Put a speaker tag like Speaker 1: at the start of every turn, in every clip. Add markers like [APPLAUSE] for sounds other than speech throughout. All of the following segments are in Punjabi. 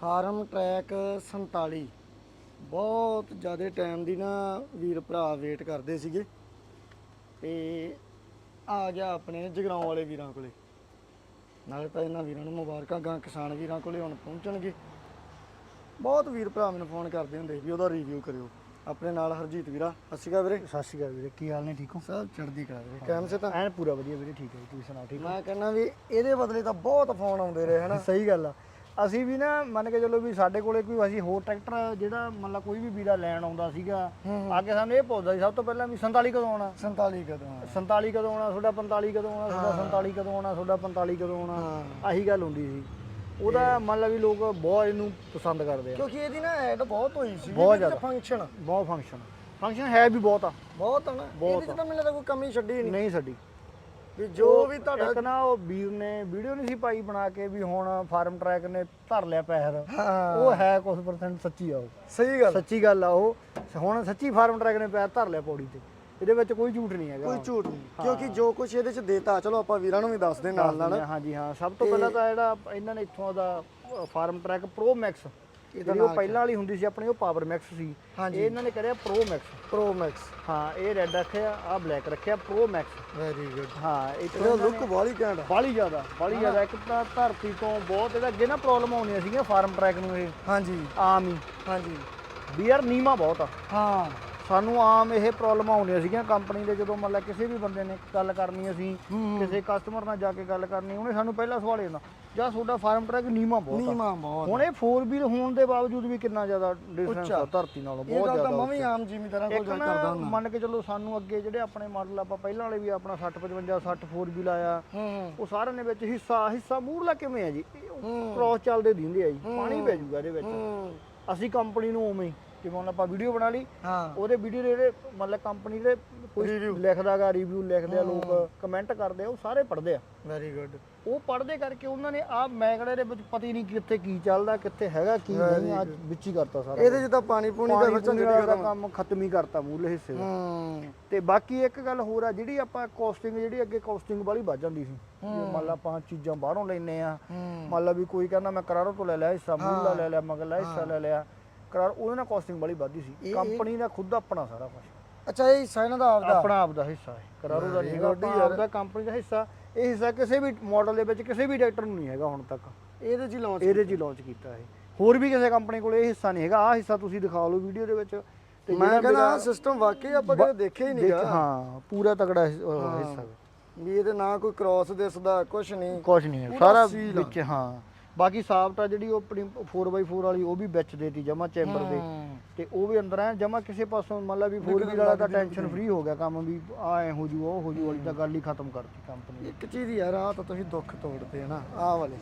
Speaker 1: ਫਾਰਮ ਟਰੈਕ 47 ਬਹੁਤ ਜ਼ਿਆਦਾ ਟਾਈਮ ਦੀ ਨਾ ਵੀਰ ਭਰਾ ਵੇਟ ਕਰਦੇ ਸੀਗੇ। ਤੇ ਆ ਗਿਆ ਆਪਣੇ ਜਗਰਾਉਂ ਵਾਲੇ ਵੀਰਾਂ ਕੋਲੇ। ਨਾਲੇ ਤਾਂ ਇਹਨਾਂ ਵੀਰਾਂ ਨੂੰ ਮੁਬਾਰਕਾਂ ਗਾਂ ਕਿਸਾਨ ਵੀਰਾਂ ਕੋਲੇ ਹੁਣ ਪਹੁੰਚਣਗੇ। ਬਹੁਤ ਵੀਰ ਭਰਾ ਮੈਨੂੰ ਫੋਨ ਕਰਦੇ ਹੁੰਦੇ ਵੀ ਉਹਦਾ ਰਿਵਿਊ ਕਰਿਓ। ਆਪਣੇ ਨਾਲ ਹਰਜੀਤ ਵੀਰਾ ਸਤਿ ਸ਼੍ਰੀ ਅਕਾਲ ਵੀਰੇ।
Speaker 2: ਸਤਿ ਸ਼੍ਰੀ ਅਕਾਲ ਵੀਰੇ ਕੀ ਹਾਲ ਨੇ ਠੀਕ ਹੋ?
Speaker 1: ਸਭ ਚੜ੍ਹਦੀ ਕਲਾ ਵੀਰੇ ਕੈਮ ਸੇ ਤਾਂ
Speaker 2: ਐਨ ਪੂਰਾ ਵਧੀਆ ਵੀਰੇ ਠੀਕ ਹੈ ਤੁਸੀਂ ਸੁਣਾਓ ਠੀਕ
Speaker 1: ਮੈਂ ਕਹਿੰਦਾ ਵੀ ਇਹਦੇ ਬਦਲੇ ਤਾਂ ਬਹੁਤ ਫੋਨ ਆਉਂਦੇ ਰਹੇ ਹਨਾ?
Speaker 2: ਸਹੀ ਗੱਲ ਆ। ਅਸੀਂ ਵੀ ਨਾ ਮੰਨ ਕੇ ਚੱਲੋ ਵੀ ਸਾਡੇ ਕੋਲੇ ਕੋਈ ਅਸੀਂ ਹੋਰ ਟਰੈਕਟਰ ਜਿਹੜਾ ਮਤਲਬ ਕੋਈ ਵੀ ਵੀਰਾ ਲੈਣ ਆਉਂਦਾ ਸੀਗਾ ਆ ਕੇ ਸਾਨੂੰ ਇਹ ਪੁੱਛਦਾ ਸੀ ਸਭ ਤੋਂ ਪਹਿਲਾਂ ਵੀ 47 ਕਦੋਂ ਆਉਣਾ?
Speaker 1: 47 ਕਦੋਂ ਆ?
Speaker 2: 47 ਕਦੋਂ ਆਉਣਾ ਤੁਹਾਡਾ 45 ਕਦੋਂ ਆਉਣਾ ਤੁਹਾਡਾ 47 ਕਦੋਂ ਆਉਣਾ ਤੁਹਾਡਾ 45 ਕਦੋਂ ਆਉਣਾ ਆਹੀ ਗੱਲ ਹੁੰਦੀ ਸੀ। ਉਹਦਾ ਮੰਨ ਲਾ ਵੀ ਲੋਕ ਬਹੁਤ ਇਹਨੂੰ ਪਸੰਦ ਕਰਦੇ ਆ।
Speaker 1: ਕਿਉਂਕਿ ਇਹਦੀ ਨਾ ਐਡ ਬਹੁਤ ਹੋਈ ਸੀ
Speaker 2: ਬਹੁਤ ਜ਼ਿਆਦਾ।
Speaker 1: ਫੰਕਸ਼ਨ
Speaker 2: ਬਹੁਤ ਫੰਕਸ਼ਨ ਫੰਕਸ਼ਨ ਹੈ ਵੀ ਬਹੁਤ ਆ।
Speaker 1: ਬਹੁਤ ਆ ਨਾ। ਇਹਦੇ ਚ ਤਾਂ ਮੈਨੂੰ ਲੱਗਦਾ ਕੋਈ ਕਮੀ ਛੱਡੀ ਨਹੀਂ
Speaker 2: ਨਹੀਂ ਸਾਡੀ
Speaker 1: ਵੀ ਜੋ ਵੀ ਤੁਹਾਡਾ
Speaker 2: ਇੱਕ ਨਾ ਉਹ ਵੀਰ ਨੇ ਵੀਡੀਓ ਨਹੀਂ ਸੀ ਪਾਈ ਬਣਾ ਕੇ ਵੀ ਹੁਣ ਫਾਰਮ ਟਰੈਕ ਨੇ ਧਰ ਲਿਆ ਪੈਰ
Speaker 1: ਹਾਂ।
Speaker 2: ਉਹ ਹੈ ਕੁਝ ਪਰਸੈਂਟ ਸੱਚੀ ਆ ਉਹ।
Speaker 1: ਸਹੀ ਗੱਲ।
Speaker 2: ਸੱਚੀ ਗੱਲ ਆ ਉਹ। ਹੁਣ ਸੱਚੀ ਫਾਰਮ ਟਰੈਕ ਨੇ ਪੈਰ ਧਰ ਲਿਆ ਪੌੜੀ ਤੇ। ਇਹਦੇ ਵਿੱਚ ਕੋਈ ਝੂਠ ਨਹੀਂ ਹੈਗਾ।
Speaker 1: ਕੋਈ ਝੂਠ ਨਹੀਂ। ਕਿਉਂਕਿ ਜੋ ਕੁਝ ਇਹਦੇ ਚ ਦੇਤਾ ਚਲੋ ਆਪਾਂ ਵੀਰਾਂ ਨੂੰ ਵੀ ਦੱਸ ਦੇ ਨਾਲ ਨਾਲ।
Speaker 2: ਹਾਂਜੀ ਹਾਂ। ਸਭ ਤੋਂ ਪਹਿਲਾਂ ਤਾਂ ਜਿਹੜਾ ਇਹਨਾਂ ਨੇ ਇੱਥੋਂ ਦਾ ਫਾਰਮ ਟਰੈਕ ਪ੍ਰੋ ਮੈਕਸ ਜਿਹੜੀ ਉਹ ਪਹਿਲਾਂ ਵਾਲੀ ਹੁੰਦੀ ਸੀ ਆਪਣੀ ਉਹ ਪਾਵਰ ਮੈਕਸ ਸੀ। ਇਹ ਇਹਨਾਂ ਨੇ ਕਰਿਆ ਪ੍ਰੋ ਮੈਕਸ
Speaker 1: ਪ੍ਰੋ ਮੈਕਸ
Speaker 2: ਹਾਂ ਇਹ ਰੈੱਡ ਰੱਖਿਆ ਆ ਬਲੈਕ ਰੱਖਿਆ ਪ੍ਰੋ ਮੈਕਸ
Speaker 1: ਵੈਰੀ ਗੁੱਡ
Speaker 2: ਹਾਂ
Speaker 1: ਇਹਦਾ ਲੁੱਕ ਵਾਲੀ ਘੈਂਟ
Speaker 2: ਬਾਲੀ ਜ਼ਿਆਦਾ ਬਾਲੀ ਜ਼ਿਆਦਾ। ਇੱਕ ਤਾਂ ਧਰਤੀ ਤੋਂ ਬਹੁਤ ਇਹਦਾ ਅੱਗੇ ਨਾ ਪ੍ਰੋਬਲਮ ਆਉਂਦੀਆਂ ਸੀਗੀਆਂ ਫਾਰਮ ਟਰੈਕ ਨੂੰ ਇਹ।
Speaker 1: ਹਾਂਜੀ।
Speaker 2: ਆਮ ਹੀ।
Speaker 1: ਹਾਂਜੀ।
Speaker 2: ਯਾਰ ਨੀਮਾ ਬਹੁਤ ਆ।
Speaker 1: ਹਾਂ।
Speaker 2: ਸਾਨੂੰ ਆਮ ਇਹ ਪ੍ਰੋਬਲਮ ਆਉਂਦੀਆਂ ਸੀਗੀਆਂ ਕੰਪਨੀ ਦੇ ਜਦੋਂ ਮਤਲਬ ਕਿਸੇ ਵੀ ਬੰਦੇ ਨੇ ਗੱਲ ਕਰਨੀ ਅਸੀਂ ਕਿਸੇ ਕਸਟਮਰ ਨਾਲ ਜਾ ਕੇ ਗੱਲ ਕਰਨੀ ਉਹਨੇ ਸਾਨੂੰ ਪਹਿਲਾ ਸਵਾਲ ਇਹ ਹੁੰਦਾ ਜਾਂ ਤੁਹਾਡਾ ਫਾਰਮ ਟਰੈਕ ਨੀਮਾ ਬਹੁਤ
Speaker 1: ਨੀਮਾ ਬਹੁਤ
Speaker 2: ਹੁਣ ਇਹ 4 ਵੀਲ ਹੋਣ ਦੇ ਬਾਵਜੂਦ ਵੀ ਕਿੰਨਾ ਜ਼ਿਆਦਾ ਡਿਫਰੈਂਸ ਆ ਧਰਤੀ ਨਾਲੋਂ
Speaker 1: ਇਹ
Speaker 2: ਬਹੁਤ
Speaker 1: ਗੱਲ ਤਾਂ
Speaker 2: ਜ਼ਿਆਦਾ
Speaker 1: ਮੈਂ ਵੀ ਆਮ ਜ਼ਿਮੀਦਾਰਾਂ ਕੋਲ ਜਾ ਕਰਦਾ ਹੁੰਦਾ।
Speaker 2: ਮੰਨ ਕੇ ਚੱਲੋ ਸਾਨੂੰ ਅੱਗੇ ਜਿਹੜੇ ਆਪਣੇ ਮਾਡਲ ਆਪਾਂ ਪਹਿਲਾਂ ਵਾਲੇ ਵੀ ਆਪਣਾ 60 55 60 4 ਵੀਲ ਆਇਆ ਉਹ ਸਾਰਿਆਂ ਦੇ ਵਿੱਚ ਹਿੱਸਾ ਹਿੱਸਾ ਮੂਹਰਲਾ ਕਿਵੇਂ ਆ ਜੀ। ਕ੍ਰੋਸ ਚੱਲਦੇ ਦਿੰਦੇ ਆ ਜੀ ਪਾਣੀ ਪੈ ਜਾਊਗਾ ਇਹਦੇ ਵਿੱਚ। ਅਸੀਂ ਕੰਪਨੀ ਨੂੰ ਉਵੇਂ ਹੀ ਜਿਵੇਂ ਹੁਣ ਆਪਾਂ ਵੀਡੀਓ ਬਣਾ ਲਈ
Speaker 1: ਹਾਂ।
Speaker 2: ਉਹਦੇ ਵੀਡੀਓ ਦੇ ਜਿਹੜੇ ਮਤਲਬ ਕੰਪਨੀ ਦੇ ਕੋਈ ਲਿਖਦਾਗਾ ਰਿਵਿਊ ਲਿਖਦੇ ਆ ਲੋਕ ਕਮੈਂਟ ਕਰਦੇ ਆ ਉਹ ਸਾਰੇ ਪੜ੍ਹਦੇ ਆ।
Speaker 1: ਵੈਰੀ ਗੁੱਡ
Speaker 2: ਉਹ ਪੜ੍ਹਦੇ ਕਰਕੇ ਉਹਨਾਂ ਨੇ ਆ ਮੈਗੜੇ ਦੇ ਵਿੱਚ ਪਤਾ ਹੀ ਨਹੀਂ ਕਿੱਥੇ ਕੀ ਚੱਲਦਾ ਕਿੱਥੇ ਹੈਗਾ ਕੀ ਨਹੀਂ ਅੱਜ ਵਿੱਚ ਹੀ ਕਰਤਾ ਸਾਰਾ
Speaker 1: ਇਹਦੇ ਤਾਂ ਪਾਣੀ ਪੂਣੀ ਦਾ
Speaker 2: ਵਾਲਾ ਦਾ ਕੰਮ ਖਤਮ ਹੀ ਕਰਤਾ ਮੂਲੇ ਹਿੱਸੇ ਦਾ। ਤੇ ਬਾਕੀ ਇੱਕ ਗੱਲ ਹੋਰ ਆ ਜਿਹੜੀ ਆਪਾਂ ਕੋਸਟਿੰਗ ਜਿਹੜੀ ਅੱਗੇ ਕੋਸਟਿੰਗ ਵਾਲੀ ਵੱਧ ਜਾਂਦੀ ਸੀ। ਜੇ ਮੰਨ ਲਾ ਆਪਾਂ ਚੀਜ਼ਾਂ ਬਾਹਰੋਂ ਲੈਨੇ ਆ ਮੰਨ ਲਾ ਵੀ ਕੋਈ ਕਹਿੰਦਾ ਮੈਂ ਕਰਾਰੋ ਤੋਂ ਲੈ ਲਿਆ ਹਿੱਸਾ ਮੂਲਾ ਲੈ ਲਿਆ ਮਗਲਾ ਹਿੱਸਾ ਲੈ ਲਿਆ। ਕਰਾਰ ਉਹਦੇ ਨਾਲ ਕੋਸਟਿੰਗ ਵਾਲੀ ਵੱਧਦੀ ਸੀ। ਕੰਪਨੀ ਦਾ ਖੁਦ ਆਪਣਾ ਸਾਰਾ ਕੁਝ
Speaker 1: ਅੱਛਾ ਇਹ ਹਿੱਸਾ ਇਹਨਾਂ ਦਾ ਆਪਦਾ?
Speaker 2: ਆਪਣਾ ਆਪ ਦਾ ਹਿੱਸਾ ਹੈ। ਕਰਾਰੋ ਦਾ ਨਹੀਂ ਹੈਗਾ ਆਪਣਾ ਆਪ ਦਾ ਕੰਪਨੀ ਦਾ ਹਿੱਸਾ। ਇਹ ਹਿੱਸਾ ਕਿਸੇ ਵੀ ਮਾਡਲ ਦੇ ਵਿੱਚ ਕਿਸੇ ਵੀ ਡਾਇਰੈਕਟਰ ਨੂੰ ਨਹੀਂ ਹੈਗਾ ਹੁਣ ਤੱਕ।
Speaker 1: ਇਹਦੇ ਚ ਲਾਂਚ
Speaker 2: ਇਹਦੇ 'ਚ ਲਾਂਚ ਕੀਤਾ। ਇਹ। ਹੋਰ ਵੀ ਕਿਸੇ ਕੰਪਨੀ ਕੋਲ ਇਹ ਹਿੱਸਾ ਨਹੀਂ ਹੈਗਾ। ਆਹ ਹਿੱਸਾ ਤੁਸੀਂ ਦਿਖਾ ਲਓ ਵੀਡੀਓ ਦੇ ਵਿੱਚ। ਤੇ
Speaker 1: ਮੈਂ
Speaker 2: ਜਿਹੜਾ
Speaker 1: ਕਹਿੰਦਾ
Speaker 2: ਮੇਰਾ-
Speaker 1: ਸਿਸਟਮ ਵਾਕਈ ਆਪਾਂ ਕਦੇ ਦੇਖਿਆ ਹੀ
Speaker 2: ਦੇਖ-
Speaker 1: ਨਹੀਂਗਾ।
Speaker 2: ਹਾਂ ਪੂਰਾ ਤਗੜਾ ਹਿ- ਹਿੱਸਾ।
Speaker 1: ਵੀ ਇਹਦੇ ਨਾ ਕੋਈ ਕ੍ਰਾਸ ਦਿਸਦਾ ਕੁਛ ਨਹੀਂ।
Speaker 2: ਕੁਝ ਨਹੀਂ ਹੈ।
Speaker 1: ਪੂਰਾ
Speaker 2: ਸਾਰਾ
Speaker 1: seal ਆ।
Speaker 2: ਵਿੱਚ ਹਾਂ। ਬਾਕੀ ਸਾਫਟ ਆ ਜਿਹੜੀ ਉਹ ਆਪਣੀ 4x4 ਵਾਲੀ ਉਹ ਵੀ ਵਿੱਚ ਦੇਤੀ ਜਮਾ ਚੈਂਬਰ ਦੇ। ਤੇ ਉਹ ਵੀ ਅੰਦਰ ਆ ਜਮਾ ਕਿਸੇ ਪਾਸੋਂ ਮੰਨ ਲਾ ਵੀ 4 ਵੀਲ ਵਾਲਾ ਤਾਂ ਟੈਨਸ਼ਨ ਫ੍ਰੀ ਹੋ ਗਿਆ ਕੰਮ ਵੀ ਆ ਐ ਹੋ ਜੂ ਉਹ ਹੋ ਜੂ ਵਾਲੀ ਤਾਂ ਗੱਲ ਹੀ ਖਤਮ ਕਰਤੀ ਕੰਪਨੀ
Speaker 1: ਇੱਕ ਚੀਜ਼ ਯਾਰ ਆ ਤਾਂ ਤੁਸੀਂ ਦੁੱਖ ਤੋੜਦੇ ਆ ਨਾ ਆਹ ਵਾਲੇ।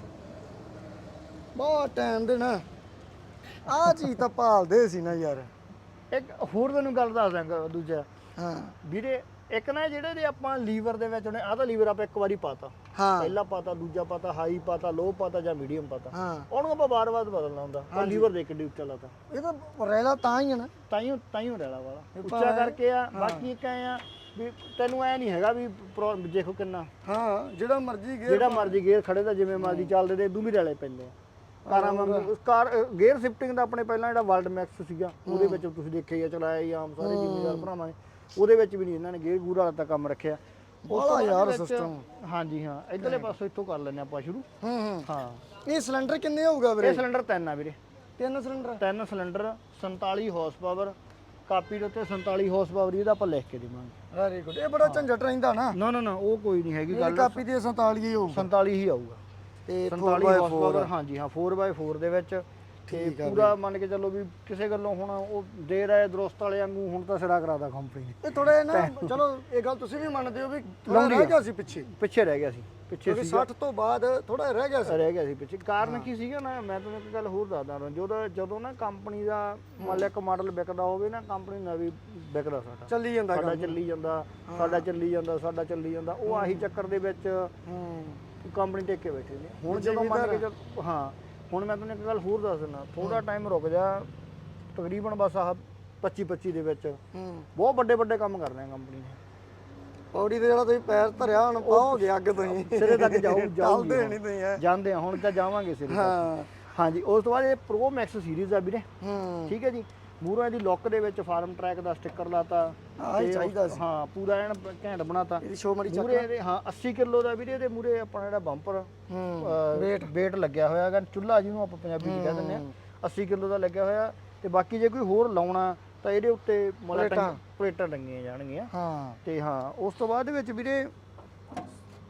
Speaker 1: ਬਹੁਤ ਟਾਈਮ ਦੇ ਨਾ ਆਹ ਚੀਜ਼ ਤਾਂ ਭਾਲਦੇ ਸੀ ਨਾ ਯਾਰ।
Speaker 2: ਇੱਕ ਹੋਰ ਤੈਨੂੰ ਗੱਲ ਦੱਸ ਦਾਂਗਾ ਦੂਜਾ।
Speaker 1: ਹਾਂ।
Speaker 2: ਵੀਰੇ ਇੱਕ ਨਾ ਜਿਹੜੇ ਦੇ ਆਪਾਂ ਲੀਵਰ ਦੇ ਵਿੱਚ ਉਹਨੇ ਆਹ ਤਾਂ ਲੀਵਰ ਆਪਾਂ ਇੱਕ ਵਾਰੀ ਪਾਤਾ।
Speaker 1: ਹਾਂ।
Speaker 2: ਪਹਿਲਾ ਪਾਤਾ ਦੂਜਾ ਪਾਤਾ ਹਾਈ ਪਾਤਾ ਲੋ ਪਾਤਾ ਜਾਂ ਮੀਡੀਅਮ ਪਾਤਾ।
Speaker 1: ਹਾਂ।
Speaker 2: ਉਹਨੂੰ ਆਪਾਂ ਵਾਰ-ਵਾਰ ਬਦਲਣਾ ਹੁੰਦਾ। ਉਹ ਲੀਵਰ ਦੇ ਕਿੱਡੀ ਉੱਚਾ ਲਾਤਾ।
Speaker 1: ਇਹ ਤਾਂ ਰੈਲਾ ਤਾਂ ਹੀ ਹੈ ਨਾ।
Speaker 2: ਤਾਈਓ ਤਾਈਓ ਰਹਿਲਾ ਵਾਲਾ। ਉੱਚਾ ਕਰਕੇ ਆ ਬਾਕੀ ਐ ਆ ਵੀ ਤੈਨੂੰ ਐ ਨਹੀਂ ਹੈਗਾ ਵੀ ਦੇਖੋ ਕਿੰਨਾ।
Speaker 1: ਹਾਂ ਜਿਹੜਾ ਮਰਜ਼ੀ ਗੇਅਰ
Speaker 2: ਜਿਹੜਾ ਮਰਜ਼ੀ ਗੇਅਰ ਖੜੇ ਦਾ ਜਿਵੇਂ ਮਰਜ਼ੀ ਚੱਲਦੇ ਤੇ ਵੀ ਰਲੇ ਪੈਂਦੇ ਆ। ਕਾਰਾਂ ਵਾਂਗੂ ਕਾਰ ਗੇਅਰ ਸ਼ਿਫਟਿੰਗ ਦਾ ਆਪਣੇ ਪਹਿਲਾਂ ਜਿਹੜਾ ਵਰਲਡ ਮੈਕਸ ਸੀਗਾ ਉਹਦੇ ਵਿੱਚ ਤੁਸੀਂ ਦੇਖਿਆ ਹੀ ਆ ਚਲਾਇਆ ਹੀ ਆਮ ਸਾਰੇ ਜ਼ਿੰਮੇਦਾਰ ਭਰਾਵਾਂ ਨੇ। ਉਹਦੇ ਵਿੱਚ ਵੀ ਨਹੀਂ ਇਹਨਾਂ ਨੇ ਗੇਅਰ ਗੂਰ ਵਾਲਾ ਤਾਂ ਕੰਮ ਰੱਖਿਆ। ਬਾਅਦ
Speaker 1: ਯਾਰ system।
Speaker 2: ਹਾਂਜੀ ਹਾਂ ਇਧਰਲੇ ਪਾਸੋਂ ਇੱਥੋਂ ਕਰ ਲੈਂਦੇ ਆਪਾਂ ਸ਼ੁਰੂ।
Speaker 1: ਹੂੰ ਹੂੰ।
Speaker 2: ਹਾਂ।
Speaker 1: ਇਹ ਸਿਲੰਡਰ ਕਿੰਨੇ ਹੋਊਗਾ ਵੀਰੇ?
Speaker 2: ਇਹ ਸਿਲੰਡਰ ਤਿੰਨ ਆ ਵੀਰੇ।
Speaker 1: ਤਿੰਨ ਸਿਲੰਡਰ
Speaker 2: ਤਿੰਨ ਸਿਲੰਡਰ 47 ਹਾਰਸ ਪਾਵਰ ਕਾਪੀ ਦੇ ਉੱਤੇ 47 ਹਾਰਸ ਪਾਵਰ ਇਹਦਾ ਆਪਾਂ ਲਿਖ ਕੇ ਦੇਵਾਂਗੇ।
Speaker 1: ਵੈਰੀ ਗੁੱਡ ਇਹ ਬੜਾ ਝੰਜਟ ਰਹਿੰਦਾ ਨਾ।
Speaker 2: ਨਾ ਨਾ ਨਾ ਉਹ ਕੋਈ ਨਹੀਂ ਹੈਗੀ
Speaker 1: ਇਹ
Speaker 2: ਗੱਲ।
Speaker 1: ਕਾਪੀ ਦੀ 47 ਹੀ ਹੋਊਗਾ।
Speaker 2: 47 ਹੀ ਆਊਗਾ।
Speaker 1: ਤੇ
Speaker 2: 47 ਹਾਰਸ ਪਾਵਰ ਹਾਂਜੀ ਹਾਂ 4x4 ਦੇ ਵਿੱਚ ਤੇ
Speaker 1: ਠੀਕ ਆ
Speaker 2: ਪੂਰਾ ਮੰਨ ਕੇ ਚੱਲੋ ਵੀ ਕਿਸੇ ਗੱਲੋਂ ਹੁਣ ਉਹ ਦੇ ਰਹੇ ਦਰਸਤ ਵਾਲੇ ਵਾਂਗੂ ਹੁਣ ਤਾਂ ਸਿਰਾ ਕਰਾਦਾ ਕੰਪਨੀ ਨੇ।
Speaker 1: ਇਹ ਥੋੜੇ ਨਾ ਚਲੋ ਇਹ ਗੱਲ ਤੁਸੀਂ ਵੀ ਮੰਨਦੇ ਹੋ ਵੀ ਥੋੜਾ ਰਹਿ ਗਿਆ ਸੀ ਪਿੱਛੇ।
Speaker 2: ਪਿੱਛੇ ਰਹਿ ਗਿਆ ਸੀ ਪਿੱਛੇ
Speaker 1: ਕਿਉਂਕਿ
Speaker 2: ਸੀ
Speaker 1: 60 ਤੋਂ ਬਾਅਦ ਥੋੜਾ ਰਹਿ ਗਿਆ ਸੀ।
Speaker 2: ਰਹਿ ਗਿਆ ਸੀ ਪਿੱਛੇ। ਕਾਰਨ ਕੀ ਸੀਗਾ ਨਾ ਮੈਂ ਤੁਹਾਨੂੰ ਇੱਕ ਗੱਲ ਹੋਰ ਦੱਸਦਾ ਹਾਂ ਜਦੋਂ ਜਦੋਂ ਨਾ ਕੰਪਨੀ ਦਾ ਮੰਨ ਲਿਆ ਇੱਕ ਮਾਡਲ ਵਿਕਦਾ ਹੋਵੇ ਨਾ ਕੰਪਨੀ ਨਵੀਂ ਵਿਕਦਾ ਸਾਡਾ।
Speaker 1: ਚੱਲੀ ਜਾਂਦਾ
Speaker 2: ਸਾਡਾ
Speaker 1: ਕੰਮ।
Speaker 2: ਚੱਲੀ ਜਾਂਦਾ ਸਾਡਾ ਚੱਲੀ ਜਾਂਦਾ ਸਾਡਾ ਚੱਲੀ ਜਾਂਦਾ। ਉਹ ਆਹੀ ਚੱਕਰ ਦੇ ਵਿੱਚ
Speaker 1: ਹੂੰ।
Speaker 2: ਕੰਪਨੀ ਟੇਕ ਕੇ ਬੈਠੇ ਨੇ। ਹੁਣ ਜਦੋਂ ਮੰਨ ਕੇ ਚੱਲ ਹਾਂ। ਹੁਣ ਮੈਂ ਤੁਹਾਨੂੰ ਇੱਕ ਗੱਲ ਹੋਰ ਦੱਸ ਦਿੰਦਾ ਥੋੜਾ ਟਾਈਮ ਰੁਕ ਜਾ ਤਕਰੀਬਨ ਬਸ ਆਹ 25 25 ਦੇ ਵਿੱਚ।
Speaker 1: ਹੂੰ।
Speaker 2: ਬਹੁਤ ਵੱਡੇ ਵੱਡੇ ਕੰਮ ਕਰ ਰਹੇ ਆ ਕੰਪਨੀ ਨੇ।
Speaker 1: ਪੌੜੀ ਤੇ ਜਿਹੜਾ ਤੁਸੀਂ ਪੈਰ ਧਰਿਆ ਹੁਣ ਪਾਓਗੇ ਅੱਗ ਤੁਸੀਂ।
Speaker 2: ਸਿਰੇ ਤੱਕ ਜਾਊ
Speaker 1: ਚੱਲਦੇ ਨਹੀਂ ਤੁਸੀਂ ਹੈ
Speaker 2: ਜਾਂਦੇ ਆ ਹੁਣ ਤਾਂ ਜਾਵਾਂਗੇ ਸਿਰੇ
Speaker 1: ਹਾਂ।
Speaker 2: ਹਾਂਜੀ ਉਸ ਤੋਂ ਬਾਅਦ ਇਹ ਪ੍ਰੋ ਮੈਕਸ ਸੀਰੀਜ਼ ਆ ਵੀਰੇ।
Speaker 1: ਹੂੰ।
Speaker 2: ਠੀਕ ਹੈ ਜੀ। ਮੂਹਰੋਂ ਇਹਦੀ ਲੁੱਕ ਦੇ ਵਿੱਚ ਫਾਰਮ ਟਰੈਕ ਦਾ ਸਟicker ਲਾਤਾ
Speaker 1: ਹੀ
Speaker 2: ਤੇ
Speaker 1: ਚਾਹੀਦਾ ਸੀ।
Speaker 2: ਹਾਂ ਪੂਰਾ ਐਨ ਘੈਂਟ ਬਣਾਤਾ।
Speaker 1: ਇਹਦੀ ਸ਼ੋ ਮੜੀ ਚੱਕ।
Speaker 2: ਮੂਰੇ ਇਹਦੇ ਹਾਂ 80 ਕਿਲੋ ਦਾ ਵੀਰੇ ਇਹਦੇ ਮੂਰੇ ਆਪਣਾ ਜਿਹੜਾ ਬੰਪਰ weight weight ਲੱਗਿਆ ਹੋਇਆ ਹੈਗਾ ਚੁੱਲ੍ਹਾ ਜਿਹਨੂੰ ਆਪਾਂ ਪੰਜਾਬੀ ਚ ਕਹਿ ਦਿੰਦੇ ਆ 80 ਕਿਲੋ ਦਾ ਲੱਗਿਆ ਹੋਇਆ ਤੇ ਬਾਕੀ ਜੇ ਕੋਈ ਹੋਰ ਲਾਉਣਾ ਤਾਂ ਇਹਦੇ ਉੱਤੇ ਮਤਲਬ
Speaker 1: ਪਲੇਟਾਂ।
Speaker 2: ਟੰਗ- ਪਲੇਟਾਂ ਟੰਗੀਆਂ ਜਾਣਗੀਆਂ।
Speaker 1: ਹਾਂ।
Speaker 2: ਤੇ ਹਾਂ ਉਸ ਤੋਂ ਬਾਅਦ ਦੇ ਵਿੱਚ ਵੀਰੇ